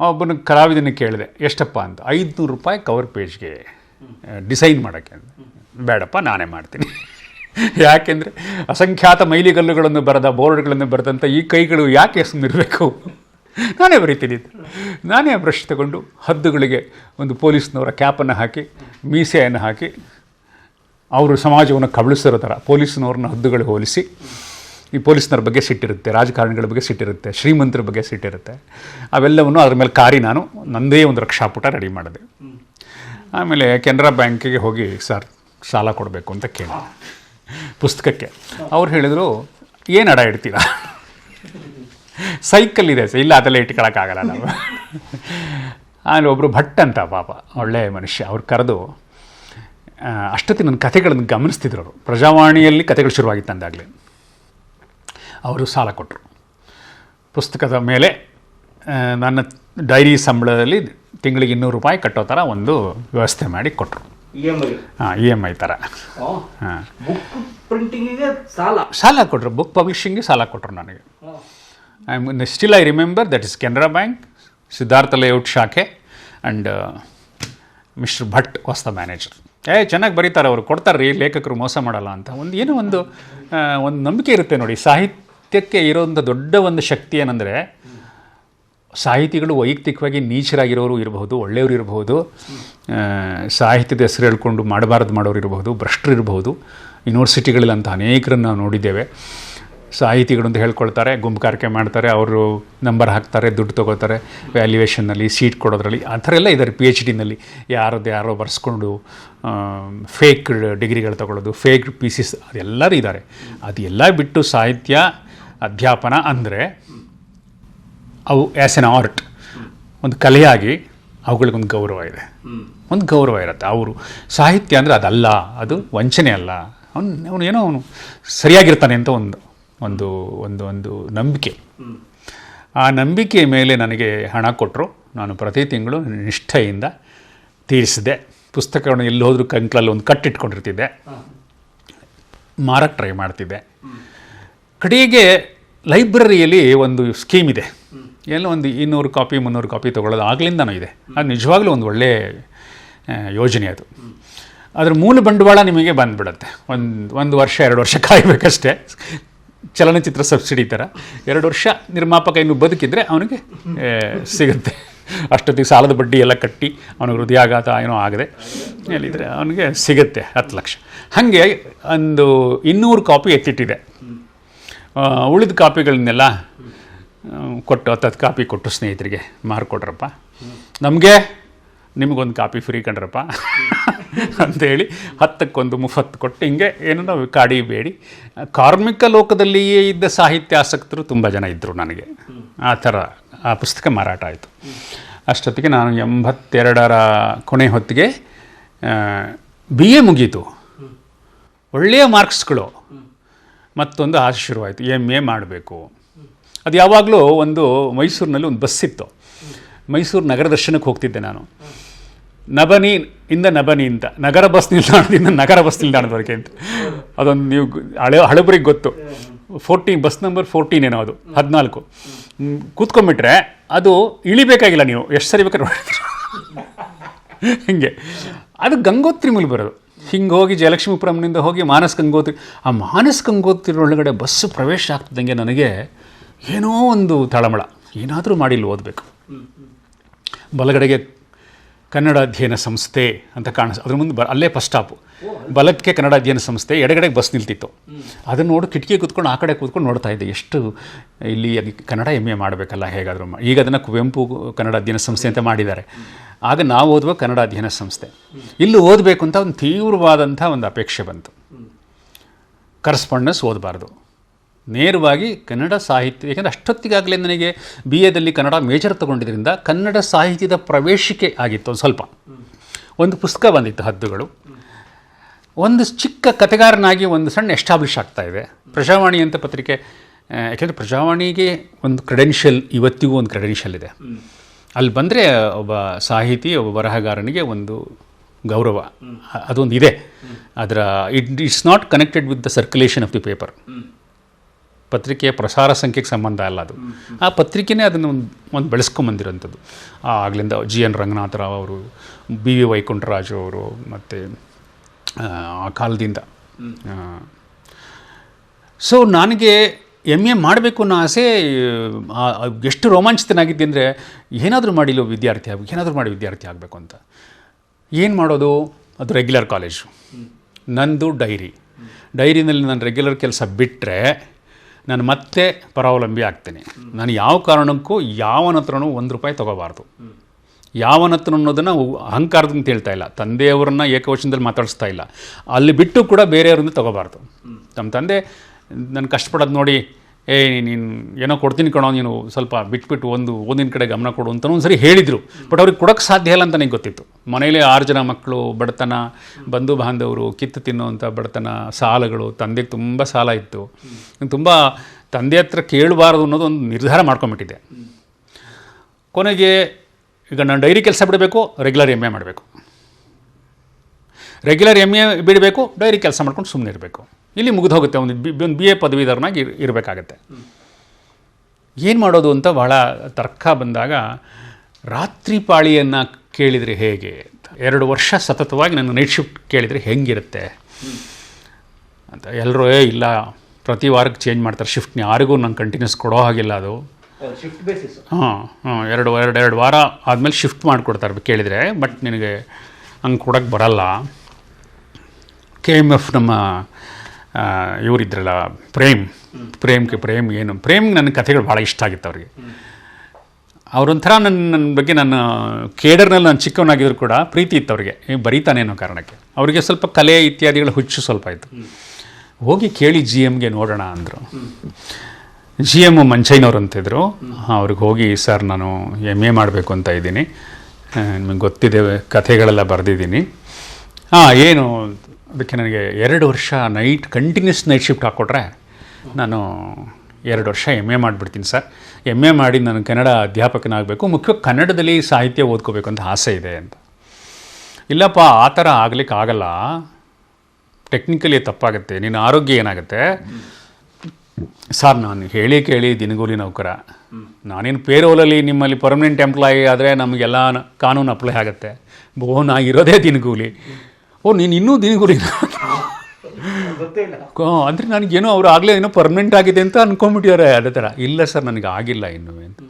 S1: ಒಬ್ಬನ ಕಲಾವಿದನ ಕೇಳಿದೆ, ಎಷ್ಟಪ್ಪ ಅಂತ. ಐದುನೂರು ರೂಪಾಯಿ ಕವರ್ ಪೇಜ್ಗೆ ಡಿಸೈನ್ ಮಾಡೋಕ್ಕೆ. ಬೇಡಪ್ಪ, ನಾನೇ ಮಾಡ್ತೀನಿ. ಯಾಕೆಂದರೆ ಅಸಂಖ್ಯಾತ ಮೈಲಿಗಲ್ಲುಗಳನ್ನು ಬರೆದ ಬೋರ್ಡ್ಗಳನ್ನು ಬರೆದಂಥ ಈ ಕೈಗಳು ಯಾಕೆ ಸುಮ್ಮನಿರಬೇಕು ನಾನೇ ಬರೀತೀನಿ ಅಂತ. ನಾನೇ ಬ್ರಷ್ ತಗೊಂಡು ಹದ್ದುಗಳಿಗೆ ಒಂದು ಪೊಲೀಸ್ನವರ ಕ್ಯಾಪನ್ನು ಹಾಕಿ ಮೀಸೆಯನ್ನು ಹಾಕಿ ಅವರು ಸಮಾಜವನ್ನು ಕಬಳಿಸಿರೋ ಥರ ಪೊಲೀಸ್ನವ್ರನ್ನ ಹದ್ದುಗಳು ಹೋಲಿಸಿ ಈ ಪೊಲೀಸ್ನವ್ರ ಬಗ್ಗೆ ಸಿಟ್ಟಿರುತ್ತೆ ರಾಜಕಾರಣಿಗಳ ಬಗ್ಗೆ ಸಿಟ್ಟಿರುತ್ತೆ ಶ್ರೀಮಂತರ ಬಗ್ಗೆ ಸಿಟ್ಟಿರುತ್ತೆ. ಅವೆಲ್ಲವನ್ನು ಅದ್ರ ಮೇಲೆ ಕಾರಿ ನಾನು ನಂದೇ ಒಂದು ರಕ್ಷಾಪುಟ ರೆಡಿ ಮಾಡಿದೆ. ಆಮೇಲೆ ಕೆನರಾ ಬ್ಯಾಂಕಿಗೆ ಹೋಗಿ ಸರ್ ಸಾಲ ಕೊಡಬೇಕು ಅಂತ ಕೇಳಿದೆ. ಪುಸ್ತಕಕ್ಕೆ. ಅವ್ರು ಹೇಳಿದರು, ಏನು ಅಡ ಇಡ್ತೀರಾ? ಸೈಕಲ್ ಇದೆ ಸರ್, ಇಲ್ಲ ಅದೆಲ್ಲ ಇಟ್ಕೊಳಕ್ಕಾಗಲ್ಲ ನಾವು. ಆಮೇಲೆ ಒಬ್ಬರು ಭಟ್ ಅಂತ ಪಾಪ ಒಳ್ಳೆಯ ಮನುಷ್ಯ, ಅವ್ರು ಕರೆದು ಅಷ್ಟೊತ್ತಿ ನನ್ನ ಕಥೆಗಳನ್ನು ಗಮನಿಸ್ತಿದ್ರು ಅವರು. ಪ್ರಜಾವಾಣಿಯಲ್ಲಿ ಕಥೆಗಳು ಶುರುವಾಗಿತ್ತು ಅಂದಾಗಲೇ ಅವರು ಸಾಲ ಕೊಟ್ಟರು ಪುಸ್ತಕದ ಮೇಲೆ ನನ್ನ ಡೈರಿ ಸಂಬಳದಲ್ಲಿ ತಿಂಗಳಿಗೆ ಇನ್ನೂರು ರೂಪಾಯಿ ಕಟ್ಟೋ ಥರ ಒಂದು ವ್ಯವಸ್ಥೆ ಮಾಡಿ ಕೊಟ್ಟರು ಹಾಂ ಇ ಎಂ ಐ ಥರ ಹಾಂ.
S3: ಸಾಲ.
S1: ಸಾಲ ಕೊಟ್ಟರು ಬುಕ್ ಪಬ್ಲಿಷಿಂಗ್ಗೆ ಸಾಲ ಕೊಟ್ಟರು ನನಗೆ. I mean still I remember that is Canara bank Siddhartha layout ಶಾಖೆ and mister Bhat was the manager ಏ ಚೆನ್ನಾಗಿ ಬರೀತಾರೆ ಅವರು ಕೊಡ್ತಾರೆ ರೀ ಲೇಖಕರು ಮೋಸ ಮಾಡಲ್ಲ ಅಂತ. ಒಂದು ಏನೋ ಒಂದು ಒಂದು ನಂಬಿಕೆ ಇರುತ್ತೆ ನೋಡಿ ಸಾಹಿತ್ಯಕ್ಕೆ ಇರೋಂಥ ದೊಡ್ಡ ಒಂದು ಶಕ್ತಿ ಏನಂದರೆ ಸಾಹಿತಿಗಳು ವೈಯಕ್ತಿಕವಾಗಿ ನೀಚರಾಗಿರೋರು ಇರಬಹುದು, ಒಳ್ಳೆಯವರು ಇರಬಹುದು ಸಾಹಿತ್ಯದ ಹೆಸರು ಹೇಳ್ಕೊಂಡು ಮಾಡಬಾರ್ದು ಮಾಡೋರು ಇರಬಹುದು, ಭ್ರಷ್ಟರು ಇರಬಹುದು. ಯೂನಿವರ್ಸಿಟಿಗಳಲ್ಲಿ ಅಂತ ಅನೇಕರನ್ನು ನಾವು ನೋಡಿದ್ದೇವೆ. ಸಾಹಿತಿಗಳು ಅಂತ ಹೇಳ್ಕೊಳ್ತಾರೆ ಗುಂಪುಗಾರಿಕೆ ಮಾಡ್ತಾರೆ, ಅವರು ನಂಬರ್ ಹಾಕ್ತಾರೆ, ದುಡ್ಡು ತೊಗೋತಾರೆ ವ್ಯಾಲ್ಯೂಯೇಷನ್ನಲ್ಲಿ ಸೀಟ್ ಕೊಡೋದ್ರಲ್ಲಿ, ಆ ಥರ ಎಲ್ಲ ಇದ್ದಾರೆ ಪಿ ಎಚ್ ಡಿನಲ್ಲಿ ಯಾರದ್ದು ಯಾರೋ ಬರ್ಸ್ಕೊಂಡು ಫೇಕ್ ಡಿಗ್ರಿಗಳು ತಗೊಳ್ಳೋದು ಫೇಕ್ ಪೀಸಿಸ್ ಅದೆಲ್ಲರೂ ಇದ್ದಾರೆ. ಅದೆಲ್ಲ ಬಿಟ್ಟು ಸಾಹಿತ್ಯ ಅಧ್ಯಾಪನ ಅಂದರೆ ಅವು ಆ್ಯಸ್ ಎನ್ ಆರ್ಟ್ ಒಂದು ಕಲೆಯಾಗಿ ಅವುಗಳಿಗೊಂದು ಗೌರವ ಇದೆ. ಒಂದು ಗೌರವ ಇರುತ್ತೆ. ಅವರು ಸಾಹಿತ್ಯ ಅಂದರೆ ಅದಲ್ಲ, ಅದು ವಂಚನೆ ಅಲ್ಲ. ಅವನು ಅವನು ಏನೋ ಅವನು ಸರಿಯಾಗಿರ್ತಾನೆ ಅಂತ ಒಂದು ಒಂದು ಒಂದು ಒಂದು ನಂಬಿಕೆ. ಆ ನಂಬಿಕೆ ಮೇಲೆ ನನಗೆ ಹಣ ಕೊಟ್ಟರು ನಾನು ಪ್ರತಿ ತಿಂಗಳು ನಿಷ್ಠೆಯಿಂದ ತೀರಿಸಿದೆ. ಪುಸ್ತಕಗಳನ್ನು ಎಲ್ಲಿ ಹೋದರೂ ಕಂಕ್ಲಲ್ಲಿ ಒಂದು ಕಟ್ಟಿಟ್ಕೊಂಡಿರ್ತಿದ್ದೆ. ಮಾರಕ್ಕೆ ಟ್ರೈ ಮಾಡ್ತಿದ್ದೆ. ಕಡೆಗೆ ಲೈಬ್ರರಿಯಲ್ಲಿ ಒಂದು ಸ್ಕೀಮ್ ಇದೆ. ಎಲ್ಲ ಒಂದು ಇನ್ನೂರು ಕಾಪಿ, ಮುನ್ನೂರು ಕಾಪಿ ತೊಗೊಳ್ಳೋದು ಆಗ್ಲಿಂದನೂ ಇದೆ. ಅದು ನಿಜವಾಗ್ಲೂ ಒಂದು ಒಳ್ಳೆಯ ಯೋಜನೆ ಅದು. ಅದ್ರ ಮೂಲ ಬಂಡವಾಳ ನಿಮಗೆ ಬಂದುಬಿಡುತ್ತೆ. ಒಂದು ಒಂದು ವರ್ಷ, ಎರಡು ವರ್ಷ ಕಾಯಬೇಕಷ್ಟೇ. ಚಲನಚಿತ್ರ ಸಬ್ಸಿಡಿ ಥರ. ಎರಡು ವರ್ಷ ನಿರ್ಮಾಪಕ ಇನ್ನು ಬದುಕಿದ್ರೆ ಅವನಿಗೆ ಸಿಗುತ್ತೆ. ಅಷ್ಟೊತ್ತಿಗೆ ಸಾಲದ ಬಡ್ಡಿ ಎಲ್ಲ ಕಟ್ಟಿ ಅವನಿಗೆ ಹೃದಯಾಘಾತ ಏನೋ ಆಗದೆ ಹೇಳಿದರೆ ಅವನಿಗೆ ಸಿಗುತ್ತೆ ಹತ್ತು ಲಕ್ಷ. ಹಾಗೆ ಒಂದು ಇನ್ನೂರು ಕಾಪಿ ಎತ್ತಿಟ್ಟಿದೆ. ಉಳಿದ ಕಾಪಿಗಳನ್ನೆಲ್ಲ ಕೊಟ್ಟು ಹತ್ತತ್ತು ಕಾಪಿ ಕೊಟ್ಟು ಸ್ನೇಹಿತರಿಗೆ ಮಾರ್ಕೊಟ್ರಪ್ಪ ನಮಗೆ ನಿಮಗೊಂದು ಕಾಪಿ ಫ್ರೀ ಕಂಡ್ರಪ್ಪ. ಅಂತೇಳಿ ಹತ್ತಕ್ಕೊಂದು ಮುಫತ್ತು ಕೊಟ್ಟು ಹಿಂಗೆ ಏನೋ ಕಾಡಿಬೇಡಿ ಕಾಡಿ ಬೇಡಿ. ಕಾರ್ಮಿಕ ಲೋಕದಲ್ಲಿಯೇ ಇದ್ದ ಸಾಹಿತ್ಯ ಆಸಕ್ತರು ತುಂಬ ಜನ ಇದ್ದರು ನನಗೆ. ಆ ಥರ ಆ ಪುಸ್ತಕ ಮಾರಾಟ ಆಯಿತು. ಅಷ್ಟೊತ್ತಿಗೆ ನಾನು ಎಂಬತ್ತೆರಡರ ಕೊನೆ ಹೊತ್ತಿಗೆ ಬಿ ಎ ಮುಗೀತು. ಒಳ್ಳೆಯ ಮಾರ್ಕ್ಸ್ಗಳು. ಮತ್ತೊಂದು ಆಸೆ ಶುರುವಾಯಿತು. ಎಂ ಎ ಮಾಡಬೇಕು. ಅದು ಯಾವಾಗಲೂ ಒಂದು ಮೈಸೂರಿನಲ್ಲಿ ಒಂದು ಬಸ್ ಇತ್ತು. ಮೈಸೂರು ನಗರ ದರ್ಶನಕ್ಕೆ ಹೋಗ್ತಿದ್ದೆ ನಾನು. ನಬನಿ ಇಂದ ನಬನಿ ಅಂತ. ನಗರ ಬಸ್ ನಿಲ್ದಾಣದಿಂದ ನಗರ ಬಸ್ ನಿಲ್ದಾಣದವರೆಗೆ ಅಂತ. ಅದೊಂದು ನೀವು ಹಳೆ, ಹಳಬರಿಗೆ ಗೊತ್ತು. ಫೋರ್ಟೀನ್, ಬಸ್ ನಂಬರ್ ಫೋರ್ಟೀನ್ ಏನೋ ಅದು, ಹದಿನಾಲ್ಕು. ಕೂತ್ಕೊಂಡ್ಬಿಟ್ರೆ ಅದು ಇಳಿಬೇಕಾಗಿಲ್ಲ ನೀವು. ಎಷ್ಟು ಸರಿ ಬೇಕಾದ್ರೆ ಹೀಗೆ ಹಿಂಗೆ. ಅದು ಗಂಗೋತ್ರಿ ಮೇಲೆ ಬರೋದು. ಹಿಂಗೆ ಹೋಗಿ ಜಯಲಕ್ಷ್ಮೀಪುರಂನಿಂದ ಹೋಗಿ ಮಾನಸ್ ಗಂಗೋತ್ರಿ. ಆ ಮಾನಸ್ ಗಂಗೋತ್ರಿ ಒಳಗಡೆ ಬಸ್ಸು ಪ್ರವೇಶ ಆಗ್ತಿದ್ದಂಗೆ ನನಗೆ ಏನೋ ಒಂದು ತಳಮಳ. ಏನಾದರೂ ಮಾಡಿ ಇಲ್ಲಿ ಓದಬೇಕು. ಬಲಗಡೆಗೆ ಕನ್ನಡ ಅಧ್ಯಯನ ಸಂಸ್ಥೆ ಅಂತ ಕಾಣಿಸ್ ಅದ್ರ ಮುಂದೆ ಬ ಅಲ್ಲೇ ಫಸ್ಟ್ ಸ್ಟಾಪು. ಬಲಕ್ಕೆ ಕನ್ನಡ ಅಧ್ಯಯನ ಸಂಸ್ಥೆ ಎಡಗಡೆಗೆ ಬಸ್ ನಿಲ್ತಿತ್ತು. ಅದನ್ನು ನೋಡಿ ಕಿಟಕಿ ಕೂತ್ಕೊಂಡು ಆ ಕಡೆ ಕೂತ್ಕೊಂಡು ನೋಡ್ತಾ ಇದ್ದೆ. ಎಷ್ಟು ಇಲ್ಲಿ ಕನ್ನಡ ಎಂ ಎ ಮಾಡಬೇಕಲ್ಲ ಹೇಗಾದರೂ ಈಗ ಅದನ್ನು ಕುವೆಂಪು ಕನ್ನಡ ಅಧ್ಯಯನ ಸಂಸ್ಥೆ ಅಂತ ಮಾಡಿದ್ದಾರೆ. ಆಗ ನಾವು ಓದುವ ಕನ್ನಡ ಅಧ್ಯಯನ ಸಂಸ್ಥೆ. ಇಲ್ಲಿ ಓದಬೇಕು ಅಂತ ಒಂದು ತೀವ್ರವಾದಂಥ ಒಂದು ಅಪೇಕ್ಷೆ ಬಂತು. ಕರೆಸ್ಪಾಂಡೆನ್ಸ್ ಓದಬಾರ್ದು. ನೇರವಾಗಿ ಕನ್ನಡ ಸಾಹಿತ್ಯ ಯಾಕಂದರೆ ಅಷ್ಟೊತ್ತಿಗಾಗಲೇ ನನಗೆ ಬಿ ಎದಲ್ಲಿ ಕನ್ನಡ ಮೇಜರ್ ತಗೊಂಡಿದ್ದರಿಂದ ಕನ್ನಡ ಸಾಹಿತ್ಯದ ಪ್ರವೇಶಿಕೆ ಆಗಿತ್ತು ಒಂದು ಸ್ವಲ್ಪ. ಒಂದು ಪುಸ್ತಕ ಬಂದಿತ್ತು ಹದ್ದುಗಳು. ಒಂದು ಚಿಕ್ಕ ಕಥೆಗಾರನಾಗಿ ಒಂದು ಸಣ್ಣ ಎಸ್ಟಾಬ್ಲಿಷ್ ಆಗ್ತಾ ಇದೆ. ಪ್ರಜಾವಾಣಿ ಅಂತ ಪತ್ರಿಕೆ ಯಾಕೆಂದರೆ ಪ್ರಜಾವಾಣಿಗೆ ಒಂದು ಕ್ರೆಡೆನ್ಷಿಯಲ್ ಇವತ್ತಿಗೂ ಒಂದು ಕ್ರೆಡೆನ್ಷಿಯಲ್ ಇದೆ. ಅಲ್ಲಿ ಬಂದರೆ ಒಬ್ಬ ಸಾಹಿತಿ ಒಬ್ಬ ಬರಹಗಾರನಿಗೆ ಒಂದು ಗೌರವ. ಅದೊಂದು ಇದೆ ಅದರ it it's not connected with the circulation of the paper ಪತ್ರಿಕೆಯ ಪ್ರಸಾರ ಸಂಖ್ಯೆಗೆ ಸಂಬಂಧ ಅಲ್ಲ ಅದು. ಆ ಪತ್ರಿಕೆನೇ ಅದನ್ನು ಒಂದು ಒಂದು ಬೆಳೆಸ್ಕೊಂಬಂದಿರೋಂಥದ್ದು ಆಗಲಿಂದ ಜಿ ಎನ್ ರಂಗನಾಥರಾವ್ ಅವರು, ಬಿ ವಿ ವೈಕುಂಠರಾಜು ಅವರು, ಮತ್ತು, ಆ ಕಾಲದಿಂದ. ಸೊ ನನಗೆ ಎಂ ಎ ಮಾಡಬೇಕು ಅನ್ನೋ ಆಸೆ ಎಷ್ಟು ರೋಮಾಂಚಿತನಾಗಿದ್ದೆ ಅಂದರೆ, ಏನಾದರೂ ಮಾಡಿಲ್ಲ ವಿದ್ಯಾರ್ಥಿ ಆಗಬೇಕು, ಏನಾದರೂ ಮಾಡಿ ವಿದ್ಯಾರ್ಥಿ ಆಗಬೇಕು ಅಂತ. ಏನು ಮಾಡೋದು? ಅದು ರೆಗ್ಯುಲರ್ ಕಾಲೇಜು. ನಂದು ಡೈರಿ. ಡೈರಿನಲ್ಲಿ ನಾನು ರೆಗ್ಯುಲರ್ ಕೆಲಸ ಬಿಟ್ಟರೆ ನಾನು ಮತ್ತೆ ಪರಾವಲಂಬಿ ಆಗ್ತೇನೆ. ನಾನು ಯಾವ ಕಾರಣಕ್ಕೂ ಯಾವನ ಹತ್ರನೂ ಒಂದು ರೂಪಾಯಿ ತೊಗೋಬಾರ್ದು. ಯಾವನ ಹತ್ರ ಅನ್ನೋದನ್ನು ಅಹಂಕಾರದಿಂದ ಹೇಳ್ತಾ ಇಲ್ಲ. ತಂದೆಯವ್ರನ್ನ ಏಕವಚನದಲ್ಲಿ ಮಾತಾಡಿಸ್ತಾ ಇಲ್ಲ. ಅಲ್ಲಿ ಬಿಟ್ಟು ಕೂಡ ಬೇರೆಯವರಿಂದ ತೊಗೋಬಾರ್ದು. ತಮ್ಮ ತಂದೆ, ನಾನು ಕಷ್ಟಪಡೋದು ನೋಡಿ ಏ, ನೀನು ಏನೋ ಕೊಡ್ತೀನಿ ಕಣೋ, ನೀನು ಸ್ವಲ್ಪ ಬಿಟ್ಬಿಟ್ಟು ಒಂದು ಓದಿನ ಕಡೆ ಗಮನ ಕೊಡು ಅಂತ ಒಂದ್ಸರಿ ಹೇಳಿದರು. ಬಟ್ ಅವ್ರಿಗೆ ಕೊಡೋಕ್ಕೆ ಸಾಧ್ಯ ಇಲ್ಲ ಅಂತ ನನಗೆ ಗೊತ್ತಿತ್ತು. ಮನೇಲಿ ಆರು ಜನ ಮಕ್ಕಳು ಬಡತನ, ಬಂಧು ಬಾಂಧವರು, ಕಿತ್ತು ತಿನ್ನುವಂಥ ಬಡತನ ಸಾಲಗಳು ತಂದೆಗೆ ತುಂಬ ಸಾಲ ಇತ್ತು. ತುಂಬ ತಂದೆ ಹತ್ರ ಕೇಳಬಾರ್ದು ಅನ್ನೋದು ಒಂದು ನಿರ್ಧಾರ ಮಾಡ್ಕೊಂಬಿಟ್ಟಿದ್ದೆ. ಕೊನೆಗೆ ಈಗ ನಾನು ಡೈರಿ ಕೆಲಸ ಬಿಡಬೇಕು ರೆಗ್ಯುಲರ್ ಎಂ ಎ ಮಾಡಬೇಕು. ರೆಗ್ಯುಲರ್ ಎಂ ಎ ಬಿಡಬೇಕು, ಡೈರಿ ಕೆಲಸ ಮಾಡ್ಕೊಂಡು ಸುಮ್ಮನೆ ಇರಬೇಕು ಇಲ್ಲಿ ಮುಗಿದು ಹೋಗುತ್ತೆ. ಒಂದು ಬಿ ಒಂದು ಬಿ ಎ ಪದವೀಧರನಾಗಿ ಇರ್ ಇರಬೇಕಾಗತ್ತೆ. ಏನು ಮಾಡೋದು ಅಂತ ಬಹಳ ತರ್ಕ ಬಂದಾಗ ರಾತ್ರಿ ಪಾಳಿಯನ್ನು ಕೇಳಿದರೆ ಹೇಗೆ ಅಂತ. ಎರಡು ವರ್ಷ ಸತತವಾಗಿ ನನ್ನ ನೈಟ್ ಶಿಫ್ಟ್ ಕೇಳಿದರೆ ಹೆಂಗಿರುತ್ತೆ? ಅಂತ. ಎಲ್ಲರೂ ಏ ಇಲ್ಲ. ಪ್ರತಿ ವಾರಕ್ಕೆ ಚೇಂಜ್ ಮಾಡ್ತಾರೆ. ಶಿಫ್ಟ್ನ ಯಾರಿಗೂ ನಾನು ಕಂಟಿನ್ಯೂಸ್ ಕೊಡೋ ಹಾಗಿಲ್ಲ ಅದು.
S3: ಶಿಫ್ಟ್ ಬೇಸಿಸ್
S1: ಹಾಂ ಹಾಂ. ಎರಡು ಎರಡು ಎರಡು ವಾರ ಆದಮೇಲೆ ಶಿಫ್ಟ್ ಮಾಡಿಕೊಡ್ತಾರೆ ಕೇಳಿದರೆ. ಬಟ್ ನಿನಗೆ ಹಂಗೆ ಕೊಡೋಕ್ಕೆ ಬರಲ್ಲ. ಕೆ ಎಂ ಎಫ್ ನಮ್ಮ ಇವರಿದ್ರಲ್ಲ, ಪ್ರೇಮ್. ಪ್ರೇಮ್ಗೆ ಪ್ರೇಮ್ ಏನು? ಪ್ರೇಮ್ ನನ್ನ ಕಥೆಗಳು ಭಾಳ ಇಷ್ಟ ಆಗಿತ್ತು ಅವ್ರಿಗೆ. ಅವರೊಂಥರ ನನ್ನ ನನ್ನ ಬಗ್ಗೆ ನನ್ನ ಕೇಡರ್ನಲ್ಲಿ ನಾನು ಚಿಕ್ಕವನಾಗಿದ್ರು ಕೂಡ ಪ್ರೀತಿ ಇತ್ತು ಅವ್ರಿಗೆ. ಅನ್ನೋ ಕಾರಣಕ್ಕೆ. ಅವರಿಗೆ ಸ್ವಲ್ಪ ಕಲೆ ಇತ್ಯಾದಿಗಳ ಹುಚ್ಚು ಸ್ವಲ್ಪ ಇತ್ತು ಹೋಗಿ ಕೇಳಿ ಜಿ ಎಮ್ಗೆ ನೋಡೋಣ ಅಂದರು. ಜಿ ಎಂ ಮಂಚೈನವ್ರು ಅಂತಿದ್ರು ಅವ್ರಿಗೆ ಹೋಗಿ, ಸರ್, ನಾನು ಎಂ ಎ ಮಾಡಬೇಕು ಅಂತ ಇದ್ದೀನಿ. ನಿಮಗೆ ಗೊತ್ತಿದೆ, ಕಥೆಗಳೆಲ್ಲ ಬರೆದಿದ್ದೀನಿ. ಹಾಂ, ಏನು? ಅದಕ್ಕೆ ನನಗೆ ಎರಡು ವರ್ಷ ನೈಟ್ ಕಂಟಿನ್ಯೂಸ್ ನೈಟ್ ಶಿಫ್ಟ್ ಹಾಕ್ಕೊಟ್ರೆ ನಾನು ಎರಡು ವರ್ಷ ಎಂ ಎ ಮಾಡಿಬಿಡ್ತೀನಿ ಸರ್. ಎಂ ಎ ಮಾಡಿ ನಾನು ಕನ್ನಡ ಅಧ್ಯಾಪಕನಾಗಬೇಕು. ಮುಖ್ಯವಾಗಿ ಕನ್ನಡದಲ್ಲಿ ಸಾಹಿತ್ಯ ಓದ್ಕೋಬೇಕು ಅಂತ ಆಸೆ ಇದೆ ಅಂತ. ಇಲ್ಲಪ್ಪ, ಆ ಥರ ಆಗಲಿಕ್ಕೆ ಆಗಲ್ಲ. ಟೆಕ್ನಿಕಲಿ ತಪ್ಪಾಗುತ್ತೆ. ನಿನ್ನ ಆರೋಗ್ಯ ಏನಾಗುತ್ತೆ? ಸರ್, ನಾನು ಹೇಳಿ ಕೇಳಿ ದಿನಗೂಲಿ ನೌಕರ. ನಾನೇನು ಪೇರೋಲಲ್ಲಿ ನಿಮ್ಮಲ್ಲಿ ಪರ್ಮನೆಂಟ್ ಎಂಪ್ಲಾಯಿ ಆದರೆ ನಮಗೆಲ್ಲ ಕಾನೂನು ಅಪ್ಲೈ ಆಗುತ್ತೆ. ಓ ನಾ ಇರೋದೇ ದಿನಗೂಲಿ. ಓ ನೀನು ಇನ್ನೂ
S3: ಇಲ್ಲ
S1: ಅಂದರೆ ನನಗೇನೋ ಅವ್ರು ಆಗಲೇ ಏನೋ ಪರ್ಮನೆಂಟ್ ಆಗಿದೆ ಅಂತ ಅಂದ್ಕೊಂಬಿಟ್ಟಿದ್ದಾರೆ ಅದೇ ಥರ ಇಲ್ಲ ಸರ್ ನನಗೆ ಆಗಿಲ್ಲ ಇನ್ನೂ ಅಂತ.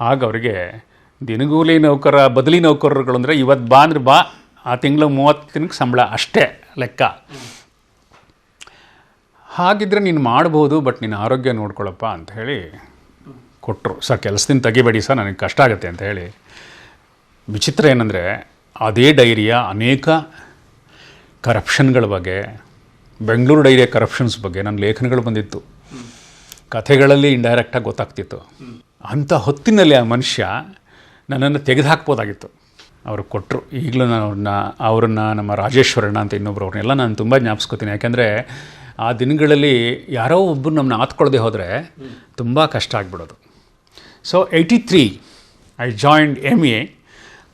S1: ಆಗ ಅವರಿಗೆ ದಿನಗೂಲಿ ನೌಕರ ಬದಲಿ ನೌಕರರುಗಳು ಅಂದರೆ ಇವತ್ತು ಬಾ ಅಂದ್ರೆ ಬಾ ಆ ತಿಂಗಳು ಮೂವತ್ತು ದಿನಕ್ಕೆ ಸಂಬಳ ಅಷ್ಟೇ ಲೆಕ್ಕ. ಹಾಗಿದ್ರೆ ನೀನು ಮಾಡ್ಬೋದು ಬಟ್ ನಿನ್ನ ಆರೋಗ್ಯ ನೋಡ್ಕೊಳಪ್ಪ ಅಂತ ಹೇಳಿ ಕೊಟ್ಟರು ಸರ್ ಕೆಲಸದಿಂದ ತೆಗಿಬೇಡಿ ಸರ್ ನನಗೆ ಕಷ್ಟ ಆಗುತ್ತೆ ಅಂತ ಹೇಳಿ. ವಿಚಿತ್ರ ಏನಂದರೆ ಅದೇ ಡೈರಿಯ ಅನೇಕ ಕರಪ್ಷನ್ಗಳ ಬಗ್ಗೆ ಬೆಂಗಳೂರು ಡೈರಿಯ ಕರಪ್ಷನ್ಸ್ ಬಗ್ಗೆ ನನ್ನ ಲೇಖನಗಳು ಬಂದಿತ್ತು. ಕಥೆಗಳಲ್ಲಿ ಇಂಡೈರೆಕ್ಟಾಗಿ ಗೊತ್ತಾಗ್ತಿತ್ತು. ಅಂಥ ಹೊತ್ತಿನಲ್ಲಿ ಆ ಮನುಷ್ಯ ನನ್ನನ್ನು ತೆಗೆದುಹಾಕ್ಬೋದಾಗಿತ್ತು. ಅವರು ಕೊಟ್ಟರು ಈಗಲೂ ನಾನು ಅವ್ರನ್ನ, ಅವರನ್ನು, ನಮ್ಮ ರಾಜೇಶ್ವರಣ್ಣ ಅಂತ ಇನ್ನೊಬ್ರು ಅವ್ರನ್ನೆಲ್ಲ ನಾನು ತುಂಬ ಜ್ಞಾಪಿಸ್ಕೋತೀನಿ. ಯಾಕೆಂದರೆ ಆ ದಿನಗಳಲ್ಲಿ ಯಾರೋ ಒಬ್ಬರು ನಮ್ಮನ್ನ ಆತ್ಕೊಳ್ಳದೆ ಹೋದರೆ ತುಂಬ ಕಷ್ಟ ಆಗಿಬಿಡೋದು. So eighty three I joined M A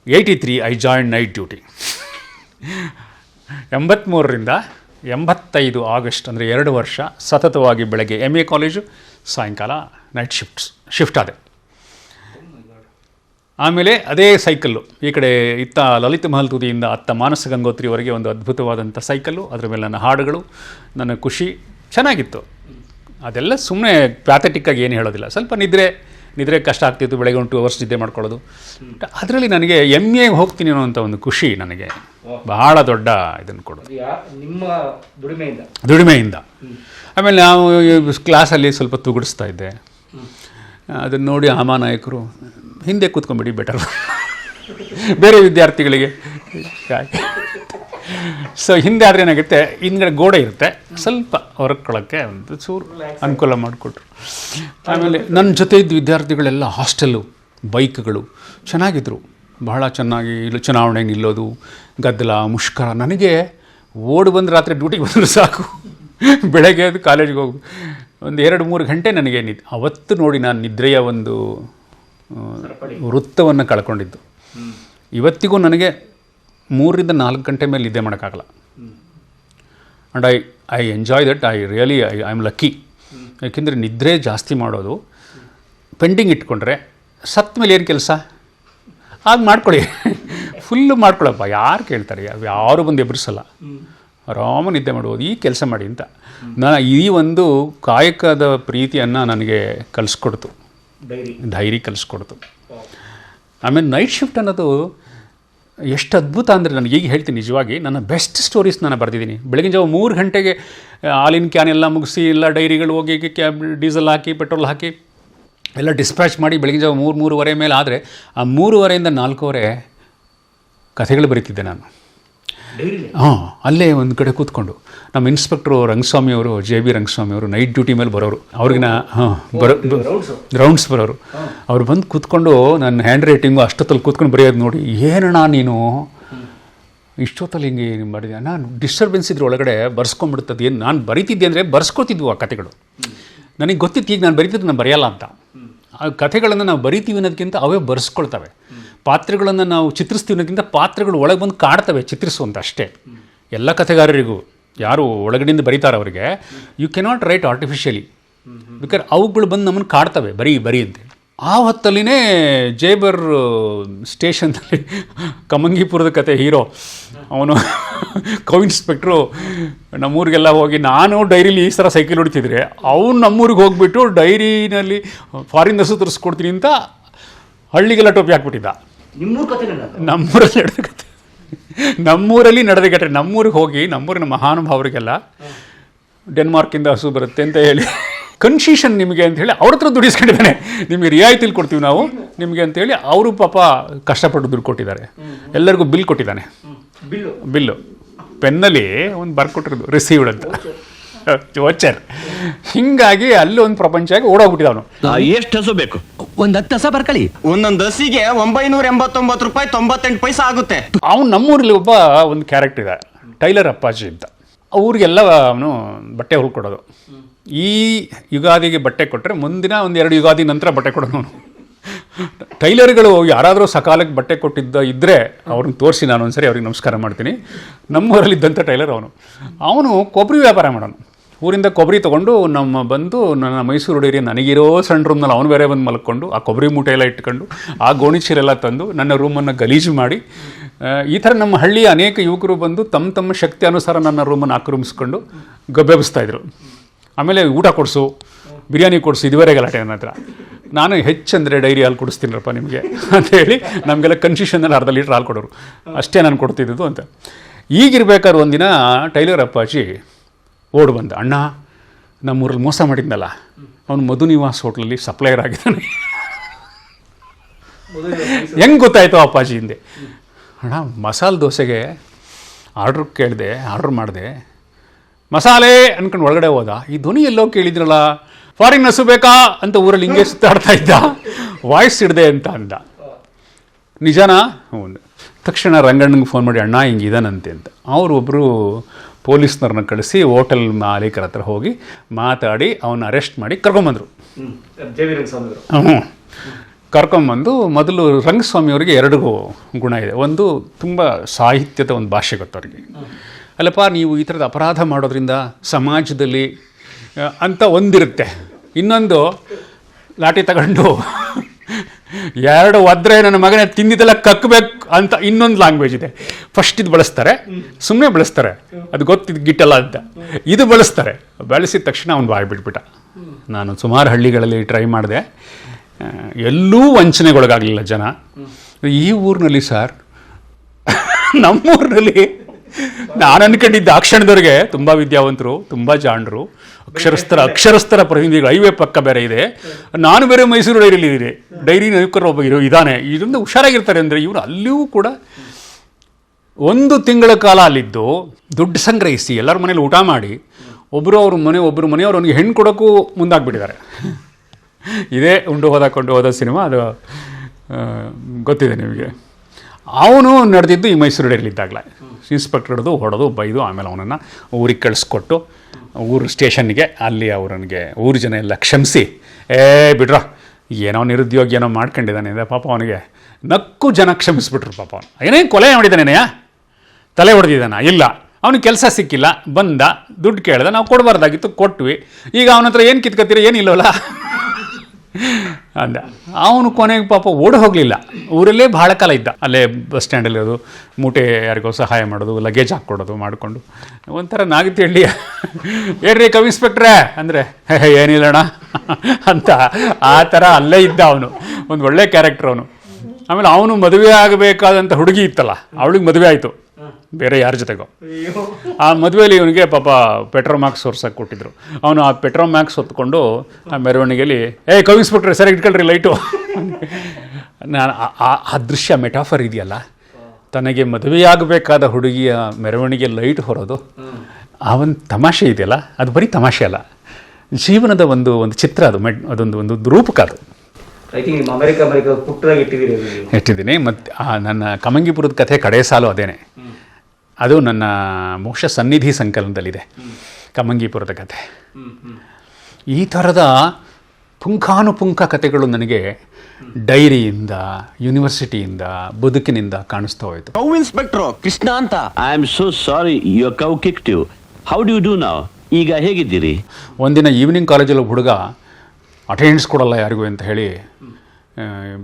S1: eighty three I joined night duty ಎಂಬತ್ತ್ಮೂರರಿಂದ ಎಂಬತ್ತೈದು ಆಗಸ್ಟ್ ಅಂದರೆ ಎರಡು ವರ್ಷ ಸತತವಾಗಿ ಬೆಳಗ್ಗೆ ಎಂ ಎ ಕಾಲೇಜು ಸಾಯಂಕಾಲ ನೈಟ್ ಶಿಫ್ಟ್ಸ್ ಶಿಫ್ಟ್ ಆದೆ. ಆಮೇಲೆ ಅದೇ ಸೈಕಲ್ಲು ಈ ಕಡೆ ಇತ್ತ ಲಲಿತ ಮಹಲ್ ತುದಿಯಿಂದ ಅತ್ತ ಮಾನಸ ಗಂಗೋತ್ರಿವರೆಗೆ ಒಂದು ಅದ್ಭುತವಾದಂಥ ಸೈಕಲ್ಲು ಅದರ ಮೇಲೆ ನನ್ನ ಹಾಡುಗಳು, ನನ್ನ ಖುಷಿ ಚೆನ್ನಾಗಿತ್ತು. ಅದೆಲ್ಲ ಸುಮ್ಮನೆ ಪ್ಯಾಥೆಟಿಕ್ಕಾಗಿ ಏನು ಹೇಳೋದಿಲ್ಲ. ಸ್ವಲ್ಪ ನಿದ್ರೆ ನಿದ್ರೆ ಕಷ್ಟ ಆಗ್ತಿತ್ತು ಬೆಳಗ್ಗೆ ಒಂದು ಟು ಅವರ್ಸ್ ನಿದ್ದೆ ಮಾಡ್ಕೊಳ್ಳೋದು. ಅದರಲ್ಲಿ ನನಗೆ ಎಂ ಎ ಹೋಗ್ತೀನಿ ಅನ್ನೋಂಥ ಒಂದು ಖುಷಿ ನನಗೆ. ಬಹಳ ದೊಡ್ಡ ಇದನ್ನು ಕೊಡೋದು.
S3: ನಿಮ್ಮ ದುಡಿಮೆಯಿಂದ?
S1: ದುಡಿಮೆಯಿಂದ. ಆಮೇಲೆ ನಾವು ಕ್ಲಾಸಲ್ಲಿ ಸ್ವಲ್ಪ ತುಗುಡಿಸ್ತಾ ಇದ್ದೆ. ಅದನ್ನು ನೋಡಿ ಆಮಾ ನಾಯಕರು ಹಿಂದೆ ಕೂತ್ಕೊಂಬಿಡಿ ಬೆಟರ್ ಬೇರೆ ವಿದ್ಯಾರ್ಥಿಗಳಿಗೆ. ಸೊ ಹಿಂದೆ ಆದರೆ ಏನಾಗುತ್ತೆ? ಹಿಂದ್ಗಡೆ ಗೋಡೆ ಇರುತ್ತೆ. ಸ್ವಲ್ಪ ಹೊರಕೊಳ್ಳೋಕ್ಕೆ ಒಂದು ಚೂರು ಅನುಕೂಲ ಮಾಡಿಕೊಟ್ರು. ಆಮೇಲೆ ನನ್ನ ಜೊತೆ ಇದ್ದ ವಿದ್ಯಾರ್ಥಿಗಳೆಲ್ಲ ಹಾಸ್ಟೆಲ್ಲು ಬೈಕ್ಗಳು ಚೆನ್ನಾಗಿದ್ದರು ಬಹಳ ಚೆನ್ನಾಗಿ ಇಲ್ಲಿ ಚುನಾವಣೆ ನಿಲ್ಲೋದು ಗದ್ದಲ ಮುಷ್ಕರ. ನನಗೆ ಓಡಿ ಬಂದು ರಾತ್ರಿ ಡ್ಯೂಟಿಗೆ ಬಂದರೆ ಸಾಕು. ಬೆಳಗ್ಗೆ ಅದು ಕಾಲೇಜಿಗೆ ಹೋಗಿ. ಒಂದು ಎರಡು ಮೂರು ಗಂಟೆ ನನಗೆ ನಿದ್ ಅವತ್ತು ನೋಡಿ ನಾನು ನಿದ್ರೆಯ ಒಂದು ವೃತ್ತವನ್ನು ಕಳ್ಕೊಂಡಿದ್ದು. ಇವತ್ತಿಗೂ ನನಗೆ ಮೂರರಿಂದ ನಾಲ್ಕು ಗಂಟೆ ಮೇಲೆ ನಿದ್ದೆ ಮಾಡೋಕ್ಕಾಗಲ್ಲ. And I I enjoy that I really I I am lucky ಯಾಕೆಂದರೆ ನಿದ್ರೆ ಜಾಸ್ತಿ ಮಾಡೋದು ಪೆಂಡಿಂಗ್ ಇಟ್ಕೊಂಡ್ರೆ ಸತ್ತ ಮೇಲೆ ಏನು ಕೆಲಸ? ಆಗ ಮಾಡ್ಕೊಳ್ಳಿ ಫುಲ್ಲು ಮಾಡ್ಕೊಳ್ಳಪ್ಪ ಯಾರು ಕೇಳ್ತಾರೆ? ಯಾರು ಬಂದು ಎಬ್ಬರಿಸಲ್ಲ ಆರಾಮ ನಿದ್ದೆ ಮಾಡ್ಬೋದು ಈ ಕೆಲಸ ಮಾಡಿ ಅಂತ. ನಾನು ಈ ಒಂದು ಕಾಯಕದ ಪ್ರೀತಿಯನ್ನು ನನಗೆ ಕಲಿಸ್ಕೊಡ್ತು.
S3: ಡೈರಿ.
S1: ಧೈರ್ಯ ಕಲಿಸ್ಕೊಡ್ತು. ಆಮೇಲೆ ನೈಟ್ ಶಿಫ್ಟ್ ಅನ್ನೋದು ಎಷ್ಟು ಅದ್ಭುತ ಅಂದರೆ ನನಗೆ ಈಗ ಹೇಳ್ತೀನಿ ನಿಜವಾಗಿ, ನನ್ನ ಬೆಸ್ಟ್ ಸ್ಟೋರೀಸ್ ನಾನು ಬರೆದಿದ್ದೀನಿ. ಬೆಳಗಿನ ಜಾವ ಮೂರು ಗಂಟೆಗೆ ಹಾಲಿನ ಕ್ಯಾನ್ ಎಲ್ಲ ಮುಗಿಸಿ, ಎಲ್ಲ ಡೈರಿಗಳು ಹೋಗಿ ಕ್ಯಾಬ್ ಡೀಸೆಲ್ ಹಾಕಿ, ಪೆಟ್ರೋಲ್ ಹಾಕಿ, ಎಲ್ಲ ಡಿಸ್ಪ್ಯಾಚ್ ಮಾಡಿ ಬೆಳಗಿನ ಜಾವ ಮೂರು, ಮೂರುವರೆ ಮೇಲೆ ಆದರೆ, ಆ ಮೂರುವರೆಯಿಂದ ನಾಲ್ಕೂವರೆ ಕಥೆಗಳು ಬರೀತಿದ್ದೆ ನಾನು. ಹಾಂ ಅಲ್ಲೇ ಒಂದು ಕಡೆ ಕೂತ್ಕೊಂಡು. ನಮ್ಮ ಇನ್ಸ್ಪೆಕ್ಟ್ರು ರಂಗಸ್ವಾಮಿ ಅವರು ಜೆ ಬಿ ರಂಗಸ್ವಾಮಿ ಅವರು ನೈಟ್ ಡ್ಯೂಟಿ ಮೇಲೆ ಬರೋರು. ಅವ್ರಿಗಿನ ಹಾಂ ಬರೋ
S3: ರೌಂಡ್ಸು
S1: ಬರೋರು. ಅವ್ರು ಬಂದು ಕೂತ್ಕೊಂಡು ನನ್ನ ಹ್ಯಾಂಡ್ ರೈಟಿಂಗು ಅಷ್ಟೊತ್ತಲ್ಲಿ ಕೂತ್ಕೊಂಡು ಬರೆಯೋದು ನೋಡಿ ಏನಣ್ಣ ನೀನು? ಇಷ್ಟೊತ್ತಲ್ಲಿ ಹಿಂಗೆ ಮಾಡಿದೆ ನಾನು ಡಿಸ್ಟರ್ಬೆನ್ಸ್ ಇದ್ರ ಒಳಗಡೆ ಬರ್ಸ್ಕೊಂಡ್ಬಿಡ್ತದೆ ಏನು ನಾನು ಬರಿತಿದ್ದೆ ಅಂದರೆ ಬರ್ಸ್ಕೊತಿದ್ವು ಆ ಕಥೆಗಳು. ನನಗೆ ಗೊತ್ತಿತ್ತು ಈಗ ನಾನು ಬರಿತಿದ್ದು ನಾನು ಬರೆಯಲ್ಲ ಅಂತ. ಆ ಕಥೆಗಳನ್ನು ನಾವು ಬರಿತೀವಿ ಅನ್ನೋದಕ್ಕಿಂತ ಅವೇ ಬರ್ಸ್ಕೊಳ್ತವೆ. ಪಾತ್ರಗಳನ್ನು ನಾವು ಚಿತ್ರಿಸ್ತೀವಿ ಅನ್ನೋದಕ್ಕಿಂತ ಪಾತ್ರಗಳು ಒಳಗೆ ಬಂದು ಕಾಡ್ತವೆ ಚಿತ್ರಿಸುವಂತ ಅಷ್ಟೇ ಎಲ್ಲ ಕಥೆಗಾರರಿಗೂ, ಯಾರು ಒಳಗಡೆಯಿಂದ ಬರೀತಾರೆ ಅವರಿಗೆ ಯು ಕೆನಾಟ್ ರೈಟ್ ಆರ್ಟಿಫಿಷಿಯಲಿ ಬೇಕಾದ್ರೆ ಅವುಗಳು ಬಂದು ನಮ್ಮನ್ನು ಕಾಡ್ತವೆ ಬರೀ ಬರೀ ಅಂತೇಳಿ ಆ ಹೊತ್ತಲ್ಲಿನೇ ಜೇಬರ್ ಸ್ಟೇಷನ್ನಲ್ಲಿ ಕಮಂಗಿಪುರದ ಕತೆ ಹೀರೋ, ಅವನು ಕೌ ಇನ್ಸ್ಪೆಕ್ಟ್ರು, ನಮ್ಮೂರಿಗೆಲ್ಲ ಹೋಗಿ ನಾನು ಡೈರಿಲಿ ಈ ಥರ ಸೈಕಲ್ ಹೊಡಿತಿದ್ರೆ, ಅವನು ನಮ್ಮೂರಿಗೆ ಹೋಗ್ಬಿಟ್ಟು ಡೈರಿನಲ್ಲಿ ಫಾರಿನ್ ಹಸು ತರಿಸ್ಕೊಡ್ತೀನಿ ಅಂತ ಹಳ್ಳಿಗೆಲ್ಲ ಟೋಪಿ ಹಾಕ್ಬಿಟ್ಟಿದ್ದ.
S3: ನಿಮ್ಮೂರ ಕತೆ
S1: ನಮ್ಮೂರಲ್ಲಿ ನಡೆದ ಕತೆ. ನಮ್ಮೂರಲ್ಲಿ ನಡೆದ ಘಟನೆ ನಮ್ಮೂರಿಗೆ ಹೋಗಿ ನಮ್ಮೂರಿನ ಮಹಾನುಭಾವರಿಗೆಲ್ಲ ಡೆನ್ಮಾರ್ಕಿಂದ ಹಸು ಬರುತ್ತೆ ಅಂತ ಹೇಳಿ ಕನ್ಸೀಷನ್ ನಿಮಗೆ ಅಂತ ಹೇಳಿ ಅವ್ರ ಹತ್ರ ದುಡಿಸ್ಕೊಂಡಿದ್ದಾನೆ. ನಿಮಗೆ ರಿಯಾಯಿತಿಲಿ ಕೊಡ್ತೀವಿ ನಾವು. ನಿಮಗೆ ಅಂತೇಳಿ ಅವರು ಪಾಪ ಕಷ್ಟಪಟ್ಟು ದುಡ್ಡು ಕೊಟ್ಟಿದ್ದಾರೆ. ಎಲ್ಲರಿಗೂ ಬಿಲ್ ಕೊಟ್ಟಿದ್ದಾನೆ.
S3: ಬಿಲ್ಲು.
S1: ಬಿಲ್ಲು. ಪೆನ್ನಲ್ಲಿ ಒಂದು ಬರ್ಕೊಟ್ಟಿರೋದು ರಿಸೀವ್ಡ್ ಅಂತ. ವೋಚರ್ ಹಿಂಗಾಗಿ ಅಲ್ಲಿ ಒಂದು ಪ್ರಪಂಚ ಆಗಿ ಓಡೋಗ್ಬಿಟ್ಟಿದ ಅವನು
S4: ಎಷ್ಟು ಹಸು ಬೇಕು?
S5: ಒಂದ್ ಹತ್ತು ಹಸ ಬರ್ಕಳಿ.
S6: ಒಂದೊಂದು ಹಸಿಗೆ ಒಂಬೈನೂರ ಎಂಬತ್ತೊಂಬತ್ತು ರೂಪಾಯಿ ತೊಂಬತ್ತೆಂಟು ಪೈಸೆ ಆಗುತ್ತೆ.
S1: ಅವ್ನು ನಮ್ಮೂರಲ್ಲಿ ಒಬ್ಬ ಒಂದು ಕ್ಯಾರೆಕ್ಟರ್ ಇದೆ ಟೈಲರ್ ಅಪ್ಪಾಜಿ ಅಂತ. ಅವ್ರಿಗೆಲ್ಲ ಅವನು ಬಟ್ಟೆ ಹೊಲ್ಕೊಡೋದು ಈ ಯುಗಾದಿಗೆ ಬಟ್ಟೆ ಕೊಟ್ಟರೆ ಮುಂದಿನ ಒಂದು ಎರಡು ಯುಗಾದಿ ನಂತರ ಬಟ್ಟೆ ಕೊಡೋನು ಅವನು. ಟೈಲರ್ಗಳು ಯಾರಾದರೂ ಸಕಾಲಕ್ಕೆ ಬಟ್ಟೆ ಕೊಟ್ಟಿದ್ದ ಇದ್ದರೆ ಅವ್ರನ್ನ ತೋರಿಸಿ ನಾನು ಒಂದ್ಸರಿ ಅವ್ರಿಗೆ ನಮಸ್ಕಾರ ಮಾಡ್ತೀನಿ. ನಮ್ಮೂರಲ್ಲಿ ಇದ್ದಂಥ ಟೈಲರ್ ಅವನು. ಅವನು ಕೊಬ್ಬರಿ ವ್ಯಾಪಾರ ಮಾಡೋನು. ಊರಿಂದ ಕೊಬ್ಬರಿ ತೊಗೊಂಡು ನಮ್ಮ ಬಂದು ನನ್ನ ಮೈಸೂರು ಹುಡುಗರಿ ನನಗಿರೋ ಸಣ್ಣ ರೂಮ್ನಲ್ಲಿ ಅವನು ಬೇರೆ ಬಂದು ಮಲ್ಕೊಂಡು ಆ ಕೊಬ್ಬರಿ ಮೂಟೆ ಎಲ್ಲ ಇಟ್ಕೊಂಡು ಆ ಗೋಣಿ ಚೀರೆಲ್ಲ ತಂದು ನನ್ನ ರೂಮನ್ನು ಗಲೀಜು ಮಾಡಿ ಈ ಥರ ನಮ್ಮ ಹಳ್ಳಿಯ ಅನೇಕ ಯುವಕರು ಬಂದು ತಮ್ಮ ತಮ್ಮ ಶಕ್ತಿ ಅನುಸಾರ ನನ್ನ ರೂಮನ್ನು ಆಕ್ರಮಿಸ್ಕೊಂಡು ಗಬ್ಬೆಬ್ಬಿಸ್ತಾಯಿದ್ರು ಆಮೇಲೆ ಊಟ ಕೊಡಿಸು, ಬಿರಿಯಾನಿ ಕೊಡಿಸು, ಇದುವರೆಗೆ ಗಲಾಟೆ ನನ್ನ ಹತ್ರ ನಾನು ಹೆಚ್ಚಂದರೆ ಡೈರಿ ಹಾಲು ಕೊಡಿಸ್ತೀನಪ್ಪ ನಿಮಗೆ ಅಂತ ಹೇಳಿ ನಮಗೆಲ್ಲ ಕನ್ಫ್ಯೂಷನಲ್ಲಿ ಅರ್ಧ ಲೀಟ್ರ್ ಹಾಲು ಕೊಡೋರು. ಅಷ್ಟೇ ನಾನು ಕೊಡ್ತಿದ್ದು ಅಂತ. ಈಗಿರ್ಬೇಕಾದ್ರೆ ಒಂದಿನ ಟೈಲರ್ ಅಪ್ಪಾಜಿ ಓಡ್ ಬಂದ. ಅಣ್ಣ, ನಮ್ಮೂರಲ್ಲಿ ಮೋಸ ಮಾಡಿದ್ನಲ್ಲ, ಅವನು ಮಧು ನಿವಾಸ್ ಹೋಟ್ಲಲ್ಲಿ ಸಪ್ಲೈಯರ್ ಆಗಿದ್ದಾನೆ. ಹೆಂಗೆ ಗೊತ್ತಾಯ್ತು ಅಪ್ಪಾಜಿ ಹಿಂದೆ? ಅಣ್ಣ, ಮಸಾಲೆ ದೋಸೆಗೆ ಆರ್ಡ್ರ್ ಕೇಳಿದೆ, ಆರ್ಡ್ರ್ ಮಾಡಿದೆ. ಮಸಾಲೆ ಅನ್ಕೊಂಡು ಒಳಗಡೆ ಹೋದ. ಈ ಧ್ವನಿ ಎಲ್ಲೋ ಕೇಳಿದ್ರಲ್ಲ, ಫಾರಿನ್ ಹಸು ಬೇಕಾ ಅಂತ ಊರಲ್ಲಿ ಹಿಂಗೆ ಸುತ್ತಾಡ್ತಾ ಇದ್ದ. ವಾಯ್ಸ್ ಹಿಡ್ದೆ ಅಂತ ಅಂದ. ನಿಜನಾ? ತಕ್ಷಣ ರಂಗಣ್ಣಗೆ ಫೋನ್ ಮಾಡಿ, ಅಣ್ಣ ಹಿಂಗೆ ಇದಾನಂತೆ ಅಂತ. ಅವರು ಒಬ್ಬರು ಪೊಲೀಸ್ನವ್ರನ್ನ ಕಳಿಸಿ ಹೋಟೆಲ್ ಮಾಲೀಕರ ಹತ್ರ ಹೋಗಿ ಮಾತಾಡಿ ಅವನ್ನ ಅರೆಸ್ಟ್ ಮಾಡಿ ಕರ್ಕೊಂಬಂದರು. ಹ್ಞೂ ಕರ್ಕೊಂಬಂದು ಮೊದಲು ರಂಗಸ್ವಾಮಿಯವರಿಗೆ ಎರಡು ಗುಣ ಇದೆ. ಒಂದು ತುಂಬ ಸಾಹಿತ್ಯದ ಒಂದು ಭಾಷೆ ಗೊತ್ತು ಅವರಿಗೆ. ಅಲ್ಲಪ್ಪ ನೀವು ಈ ಥರದ ಅಪರಾಧ ಮಾಡೋದ್ರಿಂದ ಸಮಾಜದಲ್ಲಿ ಅಂತ ಒಂದಿರುತ್ತೆ. ಇನ್ನೊಂದು ಲಾಠಿ ತಗೊಂಡು ಎರಡು ಒದ್ರೆ ನನ್ನ ಮಗನೇ ತಿಂದಿದ್ದೆಲ್ಲ ಕಕ್ಕಬೇಕು ಅಂತ ಇನ್ನೊಂದು ಲ್ಯಾಂಗ್ವೇಜ್ ಇದೆ. ಫಸ್ಟ್ ಇದು ಬಳಸ್ತಾರೆ ಸುಮ್ಮನೆ ಬಳಸ್ತಾರೆ. ಅದು ಗೊತ್ತಿದ್ದು ಗಿಟ್ಟಲ್ಲ ಅಂತ. ಇದು ಬಳಸ್ತಾರೆ. ಬಳಸಿದ ತಕ್ಷಣ ಅವ್ನು ಬಾಯಿ ಬಿಟ್ಬಿಟ್ಟ. ನಾನು ಸುಮಾರು ಹಳ್ಳಿಗಳಲ್ಲಿ ಟ್ರೈ ಮಾಡಿದೆ. ಎಲ್ಲೂ ವಂಚನೆಗೊಳಗಾಗಲಿಲ್ಲ ಜನ. ಈ ಊರಿನಲ್ಲಿ ಸರ್ ನಮ್ಮೂರಿನಲ್ಲಿ ನಾನು ಅನ್ಕೊಂಡಿದ್ದ ಆ ಕ್ಷಣದವ್ರಿಗೆ ತುಂಬ ವಿದ್ಯಾವಂತರು, ತುಂಬ ಜಾಣರು, ಅಕ್ಷರಸ್ಥರ ಅಕ್ಷರಸ್ಥರ ಪ್ರತಿನಿಧಿಗಳು, ಹೈವೇ ಪಕ್ಕ ಬೇರೆ ಇದೆ. ನಾನು ಬೇರೆ ಮೈಸೂರು ಡೈರಿಯಲ್ಲಿ ಇದೆ ಡೈರಿ ನೌಕರ ಒಬ್ಬ ಇರೋ ಇದ್ದಾನೆ. ಇದರಿಂದ ಹುಷಾರಾಗಿರ್ತಾರೆ ಅಂದರೆ ಇವರು ಅಲ್ಲಿಯೂ ಕೂಡ ಒಂದು ತಿಂಗಳ ಕಾಲ ಅಲ್ಲಿದ್ದು ದುಡ್ಡು ಸಂಗ್ರಹಿಸಿ, ಎಲ್ಲರ ಮನೇಲಿ ಊಟ ಮಾಡಿ ಒಬ್ಬರು ಅವ್ರ ಮನೆ ಒಬ್ಬರು ಮನೆಯವರು ಅವನಿಗೆ ಹೆಣ್ಣು ಕೊಡೋಕ್ಕೂ ಮುಂದಾಗ್ಬಿಟ್ಟಿದ್ದಾರೆ. ಇದೇ ಉಂಡು ಹೋದ, ಕೊಂಡು ಹೋದ ಸಿನಿಮಾ, ಅದು ಗೊತ್ತಿದೆ ನಿಮಗೆ. ಅವನು ನಡೆದಿದ್ದು ಈ ಮೈಸೂರು ಡೈರಿಲಿದ್ದಾಗಲೇ ಇನ್ಸ್ಪೆಕ್ಟರ್ ಹಿಡಿದು ಹೊಡೆದು ಬೈದು, ಆಮೇಲೆ ಅವನನ್ನು ಊರಿಗೆ ಕಳಿಸ್ಕೊಟ್ಟು, ಊರು ಸ್ಟೇಷನ್ಗೆ ಅಲ್ಲಿ ಅವನಿಗೆ ಊರು ಜನ ಎಲ್ಲ ಕ್ಷಮಿಸಿ, ಏ, ಬಿಡ್ರ, ಏನೋ ನಿರುದ್ಯೋಗ ಏನೋ ಮಾಡ್ಕೊಂಡಿದ್ದಾನೆ, ಪಾಪ ಅವನಿಗೆ. ನಕ್ಕು ಜನ ಕ್ಷಮಿಸ್ಬಿಟ್ರು ಪಾಪ ಅವನು. ಏನೇ ಕೊಲೆ ಮಾಡಿದ್ದಾನೇನೆಯಾ ತಲೆ ಹೊಡೆದಿದ್ದಾನ? ಇಲ್ಲ. ಅವನಿಗೆ ಕೆಲಸ ಸಿಕ್ಕಿಲ್ಲ. ಬಂದ. ದುಡ್ಡು ಕೇಳ್ದ. ನಾವು ಕೊಡಬಾರ್ದಾಗಿತ್ತು, ಕೊಟ್ವಿ. ಈಗ ಅವನ ಹತ್ರ ಏನು ಕಿತ್ಕೊತೀರಿ ಏನಿಲ್ಲವಲ್ಲ ಅಂದ. ಅವನು ಕೊನೆಗೆ ಪಾಪ ಓಡಿ ಹೋಗಲಿಲ್ಲ. ಊರಲ್ಲೇ ಭಾಳ ಕಾಲ ಇದ್ದ. ಅಲ್ಲೇ ಬಸ್ ಸ್ಟ್ಯಾಂಡಲ್ಲಿ ಅದು ಮೂಟೆ ಯಾರಿಗೋ ಸಹಾಯ ಮಾಡೋದು ಲಗೇಜ್ ಹಾಕ್ಕೊಡೋದು, ಮಾಡಿಕೊಂಡು. ಒಂಥರ ನಾಗತಿಹಳ್ಳಿ ಏನ್ರಿ ಕವಿ ಇನ್ಸ್ಪೆಕ್ಟ್ರೇ ಅಂದರೆ ಏನಿಲ್ಲಣ್ಣ? ಅಂತ. ಆ ಥರ ಅಲ್ಲೇ ಇದ್ದ ಅವನು. ಒಂದು ಒಳ್ಳೆ ಕ್ಯಾರೆಕ್ಟ್ರ್ ಅವನು. ಆಮೇಲೆ ಅವನು ಮದುವೆ ಆಗಬೇಕಾದಂಥ ಹುಡುಗಿ ಇತ್ತಲ್ಲ, ಅವಳಿಗೆ ಮದುವೆ ಆಯಿತು. ಬೇರೆ ಯಾರ ಜೊತೆಗೋ. ಆ ಮದುವೆಯಲ್ಲಿ ಇವನಿಗೆ ಪಾಪ ಪೆಟ್ರೋಮ್ಯಾಕ್ಸ್ ಮ್ಯಾಕ್ಸ್ ಸೋರ್ಸಕ್ಕೆ ಕೊಟ್ಟಿದ್ರು. ಅವನು ಆ ಪೆಟ್ರೋಮ್ಯಾಕ್ಸ್ ಹೊತ್ಕೊಂಡು ಆ ಮೆರವಣಿಗೆಯಲ್ಲಿ ಏ ಕವಿಸ್ಬಿಟ್ರೆ ಸರಿ ಇಟ್ಕೊಳ್ರಿ ಲೈಟು ನಾನು ಆ ದೃಶ್ಯ ಮೆಟಾಫರ್ ಇದೆಯಲ್ಲ? ತನಗೆ ಮದುವೆಯಾಗಬೇಕಾದ ಹುಡುಗಿಯ ಮೆರವಣಿಗೆ ಲೈಟ್ ಹೊರೋದು ಆ ಒಂದು ತಮಾಷೆ ಇದೆಯಲ್ಲ? ಅದು ಬರೀ ತಮಾಷೆ ಅಲ್ಲ. ಜೀವನದ ಒಂದು ಒಂದು ಚಿತ್ರ ಅದು ಮೆಟ್ ಅದೊಂದು ಒಂದು ರೂಪಕ ಅದು.
S3: ಐ ಥಿಂಕ್ ನಿಮ್ಮ ಅಮೆರಿಕ ಅಮೆರಿಕ ಪುಟ್ಟದಾಗಿ ಇಟ್ಟಿದ್ದೀರಿ ಅದು ನೀವು.
S1: ಇಟ್ಟಿದ್ದೀನಿ. ಮತ್ತು ನನ್ನ ಕಮಂಗಿಪುರದ ಕಥೆ ಕಡೆ ಸಾಲು ಅದೇನೆ. ಅದು ನನ್ನ ಮೋಕ್ಷ ಸನ್ನಿಧಿ ಸಂಕಲನದಲ್ಲಿದೆ. ಕಮಂಗಿಪುರದ ಕಥೆ. ಈ ಥರದ ಪುಂಖಾನುಪುಂಖ ಕಥೆಗಳು ನನಗೆ ಡೈರಿಯಿಂದ ಯೂನಿವರ್ಸಿಟಿಯಿಂದ ಬದುಕಿನಿಂದ ಕಾಣಿಸ್ತಾ ಹೋಯಿತು.
S6: ಕೌ ಇನ್ಸ್ಪೆಕ್ಟರ್ ಕೃಷ್ಣ ಅಂತ.
S4: I am so sorry you cow kicked you how do you do ನಾವ್ ಈಗ ಹೇಗಿದ್ದೀರಿ?
S1: ಒಂದಿನ ಈವ್ನಿಂಗ್ ಕಾಲೇಜಲ್ಲಿ ಹುಡುಗ ಅಟೆಂಡೆನ್ಸ್ ಕೊಡಲ್ಲ ಯಾರಿಗೂ ಅಂತ ಹೇಳಿ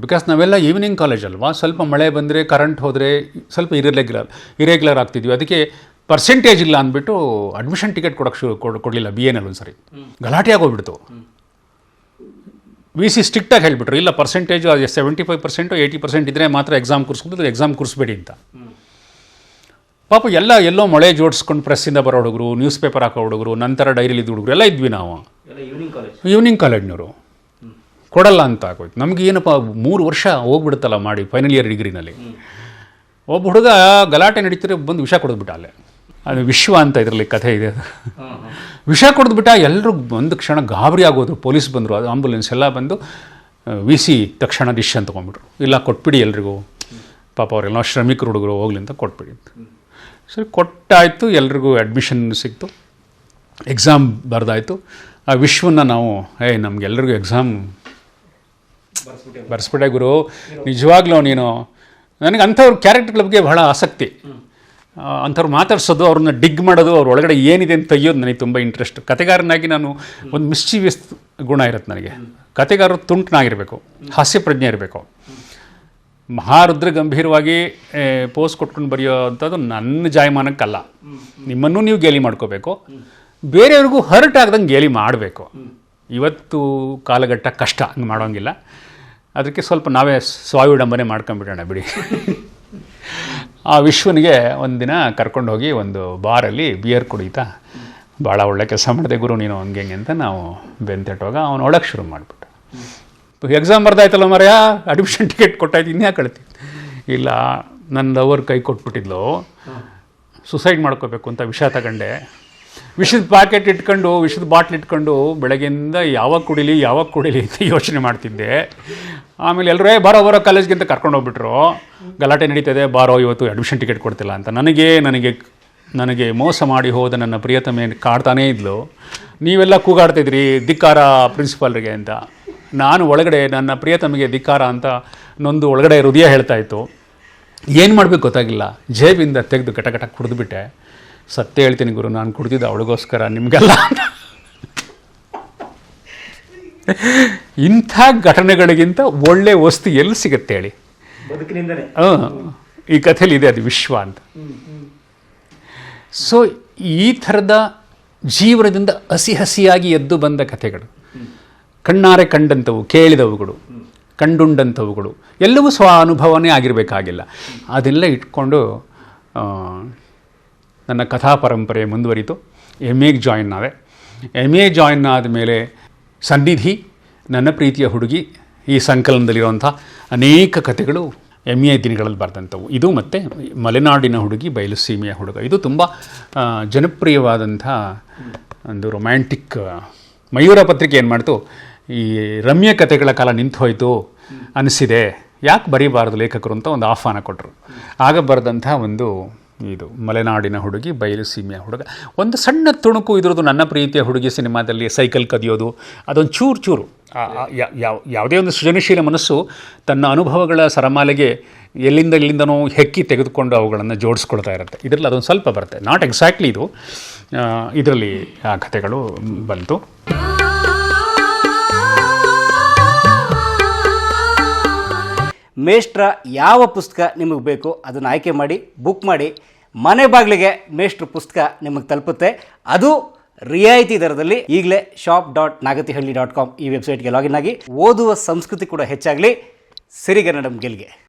S1: ಬಿಕಾಸ್ ನಾವೆಲ್ಲ ಈವ್ನಿಂಗ್ ಕಾಲೇಜ್ ಅಲ್ವಾ? ಸ್ವಲ್ಪ ಮಳೆ ಬಂದರೆ ಕರೆಂಟ್ ಹೋದರೆ ಸ್ವಲ್ಪ ಇರೆಗ್ಯುಲರ್ ಇರೆಗ್ಯುಲರ್ ಆಗ್ತಿದ್ವಿ. ಅದಕ್ಕೆ ಪರ್ಸೆಂಟೇಜ್ ಇಲ್ಲ ಅಂದ್ಬಿಟ್ಟು ಅಡ್ಮಿಷನ್ ಟಿಕೆಟ್ ಕೊಡೋಕ್ಕೆ ಶು ಕೊಡ್- ಕೊಡಲಿಲ್ಲ ಬಿ ಎನಲ್ಲಿ ಒಂದು ಸರಿ ಗಲಾಟೆ ಆಗೋಗ್ಬಿಡ್ತು. ವಿ ಸಿ ಸ್ಟ್ರಿಕ್ಟಾಗಿ ಹೇಳ್ಬಿಟ್ರು. ಇಲ್ಲ percentage seventy five percent eighty percent ಇದ್ದರೆ ಮಾತ್ರ ಎಕ್ಸಾಮ್ ಕೂರಿಸ್ಕೊಂಡು ಎಕ್ಸಾಮ್ ಕೂರಿಸ್ಬೇಡಿ ಅಂತ. ಪಾಪ ಎಲ್ಲ ಎಲ್ಲೋ ಮಳೆ ಜೋಡಿಸ್ಕೊಂಡು ಪ್ರೆಸ್ಸಿಂದ ಬರೋ ಹುಡುಗರು ನ್ಯೂಸ್ ಪೇಪರ್ ಹಾಕೋ ಹುಡುಗರು, ನಂತರ ಡೈರಿಲಿ ಹುಡುಗರು, ಎಲ್ಲ ಇದ್ವಿ ನಾವು.
S3: ಈವ್ನಿಂಗ್ ಕಾಲೇಜ್
S1: ಈವ್ನಿಂಗ್ ಕಾಲೇಜ್ನವರು ಕೊಡಲ್ಲ ಅಂತ ಆಗೋಯ್ತು. ನಮ್ಗೆ ಏನಪ್ಪ ಮೂರು ವರ್ಷ ಹೋಗ್ಬಿಡುತ್ತಲ್ಲ ಮಾಡಿ ಫೈನಲ್ ಇಯರ್ ಡಿಗ್ರಿನಲ್ಲಿ ಒಬ್ಬ ಹುಡುಗ ಗಲಾಟೆ ನಡೀತಾರೆ ಬಂದು ವಿಷ ಕೊಡದ್ಬಿಟ್ಟ ಅಲ್ಲೇ. ಅದು ವಿಶ್ವ ಅಂತ ಇದರಲ್ಲಿ ಕಥೆ ಇದೆ. ಅದು ವಿಷ ಕೊಡದ್ಬಿಟ್ಟ ಎಲ್ಲರೂ ಒಂದು ಕ್ಷಣ ಗಾಬರಿ ಆಗೋದು. ಪೊಲೀಸ್ ಬಂದರು ಅದು ಆಂಬುಲೆನ್ಸ್ ಎಲ್ಲ ಬಂದು ವಿ ಸಿ ತಕ್ಷಣ ಡಿಶ್ ಅಂತ ತೊಗೊಂಡ್ಬಿಟ್ರು. ಇಲ್ಲ ಕೊಟ್ಬಿಡಿ ಎಲ್ರಿಗೂ. ಪಾಪ ಅವರೆಲ್ಲ ಶ್ರಮಿಕರು ಹುಡುಗರು ಹೋಗ್ಲಿ ಅಂತ ಕೊಟ್ಬಿಡಿ ಅಂತ. ಸರಿ ಕೊಟ್ಟಾಯಿತು ಎಲ್ರಿಗೂ ಅಡ್ಮಿಷನ್ ಸಿಕ್ತು. ಎಕ್ಸಾಮ್ ಬರೆದಾಯಿತು. ಆ ವಿಶ್ವನ್ನ ನಾವು ಏಯ್ ನಮಗೆಲ್ಲರಿಗೂ ಎಕ್ಸಾಮ್ ಬರ್ಸ್ಬಿಟ್ಟೆ ಗುರು. ನಿಜವಾಗ್ಲೂ ನೀನು ನನಗೆ ಅಂಥವ್ರ ಕ್ಯಾರೆಕ್ಟರ್ಗಳ ಬಗ್ಗೆ ಬಹಳ ಆಸಕ್ತಿ. ಅಂಥವ್ರು ಮಾತಾಡ್ಸೋದು ಅವ್ರನ್ನ ಡಿಗ್ ಮಾಡೋದು ಅವ್ರ ಒಳಗಡೆ ಏನಿದೆ ಅಂತ ತೆಗಿಯೋದು ನನಗೆ ತುಂಬ ಇಂಟ್ರೆಸ್ಟ್ ಕತೆಗಾರನಾಗಿ ನಾನು ಒಂದು ಮಿಸ್ಚಿವಿಯಸ್ ಗುಣ ಇರುತ್ತೆ ನನಗೆ. ಕತೆಗಾರರು ತುಂಟನಾಗಿರಬೇಕು ಹಾಸ್ಯ ಪ್ರಜ್ಞೆ ಇರಬೇಕು. ಮಹಾರುದ್ರ ಗಂಭೀರವಾಗಿ ಪೋಸ್ ಕೊಟ್ಕೊಂಡು ಬರೆಯೋ ಅಂಥದ್ದು ನನ್ನ ಜಾಯಮಾನಕ್ಕಲ್ಲ. ನಿಮ್ಮನ್ನು ನೀವು ಗೇಲಿ ಮಾಡ್ಕೋಬೇಕು. ಬೇರೆಯವ್ರಿಗೂ ಹರ್ಟ್ ಆಗ್ದಂಗೆ ಗೇಲಿ ಮಾಡಬೇಕು. ಇವತ್ತು ಕಾಲಘಟ್ಟ ಕಷ್ಟ ಹಂಗೆ ಮಾಡೋಂಗಿಲ್ಲ. ಅದಕ್ಕೆ ಸ್ವಲ್ಪ ನಾವೇ ಸ್ವಾವಿಡಂಬನೆ ಮಾಡ್ಕೊಂಬಿಡೋಣ ಬಿಡಿ. ಆ ವಿಶ್ವನಿಗೆ ಒಂದಿನ ಕರ್ಕೊಂಡು ಹೋಗಿ ಒಂದು ಬಾರಲ್ಲಿ ಬಿಯರ್ ಕುಡಿತಾ ಭಾಳ ಒಳ್ಳೆ ಕೆಲಸ ಮಾಡಿದೆ ಗುರು ನೀನು ಹಂಗೆ ಹಿಂಗೆ ಅಂತ ನಾವು ಬೆಂತೆಟ್ಟೋಗ ಅವನು ಒಳಗೆ ಶುರು ಮಾಡಿಬಿಟ್ಟ ಎಕ್ಸಾಮ್ ಬರ್ದಾಯ್ತಲ್ಲ ಮರೆಯ? ಅಡ್ಮಿಷನ್ ಟಿಕೆಟ್ ಕೊಟ್ಟಾಯ್ತು ಇನ್ಯಾಕೆ ಕಳ್ತಿ? ಇಲ್ಲ ನನ್ನ ಲವರ್ ಕೈ ಕೊಟ್ಬಿಟ್ಟಿದ್ಲು. ಸುಸೈಡ್ ಮಾಡ್ಕೋಬೇಕು ಅಂತ ವಿಷಯ ತಗೊಂಡೆ. ವಿಷದ ಪ್ಯಾಕೆಟ್ ಇಟ್ಕೊಂಡು ವಿಷದ ಬಾಟ್ಲ್ ಇಟ್ಕೊಂಡು ಬೆಳಗ್ಗೆಯಿಂದ ಯಾವಾಗ ಕುಡಿಲಿ ಯಾವಾಗ ಕುಡಿಲಿ ಅಂತ ಯೋಚನೆ ಮಾಡ್ತಿದ್ದೆ. ಆಮೇಲೆ ಎಲ್ಲರೂ ಬಾರೋ ಬಾರೋ ಕಾಲೇಜ್ಗೆ ಅಂತ ಕರ್ಕೊಂಡು ಹೋಗ್ಬಿಟ್ರು. ಗಲಾಟೆ ನಡೀತದೆ, ಬಾರೋ, ಇವತ್ತು ಅಡ್ಮಿಷನ್ ಟಿಕೆಟ್ ಕೊಡ್ತಿಲ್ಲ ಅಂತ. ನನಗೆ ನನಗೆ ನನಗೆ ಮೋಸ ಮಾಡಿ ಹೋದ ನನ್ನ ಪ್ರಿಯತಮೆ ಕಾಡ್ತಾನೇ ಇದ್ಲು. ನೀವೆಲ್ಲ ಕೂಗಾಡ್ತಿದ್ರಿ ಧಿಕ್ಕಾರ ಪ್ರಿನ್ಸಿಪಾಲ್ರಿಗೆ ಅಂತ. ನಾನು ಒಳಗಡೆ, ನನ್ನ ಪ್ರಿಯತಮಿಗೆ ಧಿಕ್ಕಾರ ಅಂತ ನೊಂದು ಒಳಗಡೆ ಹೃದಯ ಹೇಳ್ತಾ ಇತ್ತು. ಏನು ಮಾಡಬೇಕು ಗೊತ್ತಾಗಿಲ್ಲ. ಜೇಬಿಂದ ತೆಗೆದು ಗಟ ಕುಡಿದ್ಬಿಟ್ಟೆ. ಸತ್ಯ ಹೇಳ್ತೀನಿ ಗುರು ನಾನು ಕುಡ್ದಿದ್ದು ಅವಳಿಗೋಸ್ಕರ ನಿಮಗೆಲ್ಲ. ಇಂಥ ಘಟನೆಗಳಿಗಿಂತ ಒಳ್ಳೆ ವಸ್ತು ಎಲ್ಲಿ ಸಿಗುತ್ತೆ ಹೇಳಿ? ಹಾಂ ಈ ಕಥೆಯಲ್ಲಿ ಇದೆ ಅದು ವಿಶ್ವ ಅಂತ. ಸೊ ಈ ಥರದ ಜೀವನದಿಂದ ಹಸಿ ಹಸಿಯಾಗಿ ಎದ್ದು ಬಂದ ಕಥೆಗಳು. ಕಣ್ಣಾರೆ ಕಂಡಂಥವು ಕೇಳಿದವುಗಳು ಕಂಡುಂಡಂಥವುಗಳು ಎಲ್ಲವೂ ಸ್ವ ಅನುಭವನೇ ಆಗಿರಬೇಕಾಗಿಲ್ಲ. ಅದೆಲ್ಲ ಇಟ್ಕೊಂಡು ನನ್ನ ಕಥಾ ಪರಂಪರೆ ಮುಂದುವರಿತು ಎಂ ಎಗೆ ಜಾಯಿನ್ ಆದೆ ಎಂ ಎ ಜಾಯಿನ್ ಆದಮೇಲೆ ಸನ್ನಿಧಿ, ನನ್ನ ಪ್ರೀತಿಯ ಹುಡುಗಿ, ಈ ಸಂಕಲನದಲ್ಲಿರುವಂಥ ಅನೇಕ ಕಥೆಗಳು ಎಂ ಎ ದಿನಗಳಲ್ಲಿ ಬರೆದಂಥವು. ಇದು ಮತ್ತು ಮಲೆನಾಡಿನ ಹುಡುಗಿ ಬಯಲುಸೀಮೆಯ ಹುಡುಗ. ಇದು ತುಂಬ ಜನಪ್ರಿಯವಾದಂಥ ಒಂದು ರೊಮ್ಯಾಂಟಿಕ್ ಮಯೂರ ಪತ್ರಿಕೆ ಏನು ಮಾಡ್ತು? ಈ ರಮ್ಯ ಕಥೆಗಳ ಕಾಲ ನಿಂತು ಹೋಯಿತು ಅನಿಸಿದೆ. ಯಾಕೆ ಬರೀಬಾರದು ಲೇಖಕರು ಅಂತ ಒಂದು ಆಹ್ವಾನ ಕೊಟ್ಟರು ಆಗ ಬರೆದಂಥ ಒಂದು ಇದು ಮಲೆನಾಡಿನ ಹುಡುಗಿ, ಬಯಲು ಸೀಮೆಯ ಹುಡುಗ. ಒಂದು ಸಣ್ಣ ತುಣುಕು ಇದ್ರದ್ದು ನನ್ನ ಪ್ರೀತಿಯ ಹುಡುಗಿ ಸಿನಿಮಾದಲ್ಲಿ ಸೈಕಲ್ ಕದಿಯೋದು, ಅದೊಂದು ಚೂರು ಚೂರು. ಯಾವ ಯಾವುದೇ ಒಂದು ಸೃಜನಶೀಲ ಮನಸ್ಸು ತನ್ನ ಅನುಭವಗಳ ಸರಮಾಲೆಗೆ ಎಲ್ಲಿಂದ ಎಲ್ಲಿಂದನೋ ಹೆಕ್ಕಿ ತೆಗೆದುಕೊಂಡು ಅವುಗಳನ್ನು ಜೋಡಿಸ್ಕೊಳ್ತಾ ಇರುತ್ತೆ. ಇದರಲ್ಲಿ ಅದೊಂದು ಸ್ವಲ್ಪ ಬರುತ್ತೆ. ನಾಟ್ ಎಕ್ಸಾಕ್ಟ್ಲಿ ಇದು. ಇದರಲ್ಲಿ ಆ ಕಥೆಗಳು ಬಂತು.
S5: ಮೇಷ್ಟ್ರ ಯಾವ ಪುಸ್ತಕ ನಿಮಗೆ ಬೇಕು ಅದನ್ನು ಆಯ್ಕೆ ಮಾಡಿ ಬುಕ್ ಮಾಡಿ, ಮನೆ ಬಾಗಿಲಿಗೆ ಮೇಷ್ಟ್ರ ಪುಸ್ತಕ ನಿಮಗೆ ತಲುಪುತ್ತೆ. ಅದು ರಿಯಾಯಿತಿ ದರದಲ್ಲಿ ಈಗಲೇ shop dot Nagathihalli dot com ಈ ವೆಬ್ಸೈಟ್ಗೆ ಲಾಗಿನ್ ಆಗಿ ಓದುವ ಸಂಸ್ಕೃತಿ ಕೂಡ ಹೆಚ್ಚಾಗಲಿ. ಸಿರಿಗನ್ನಡಂ ಗೆಲ್ಗೆ.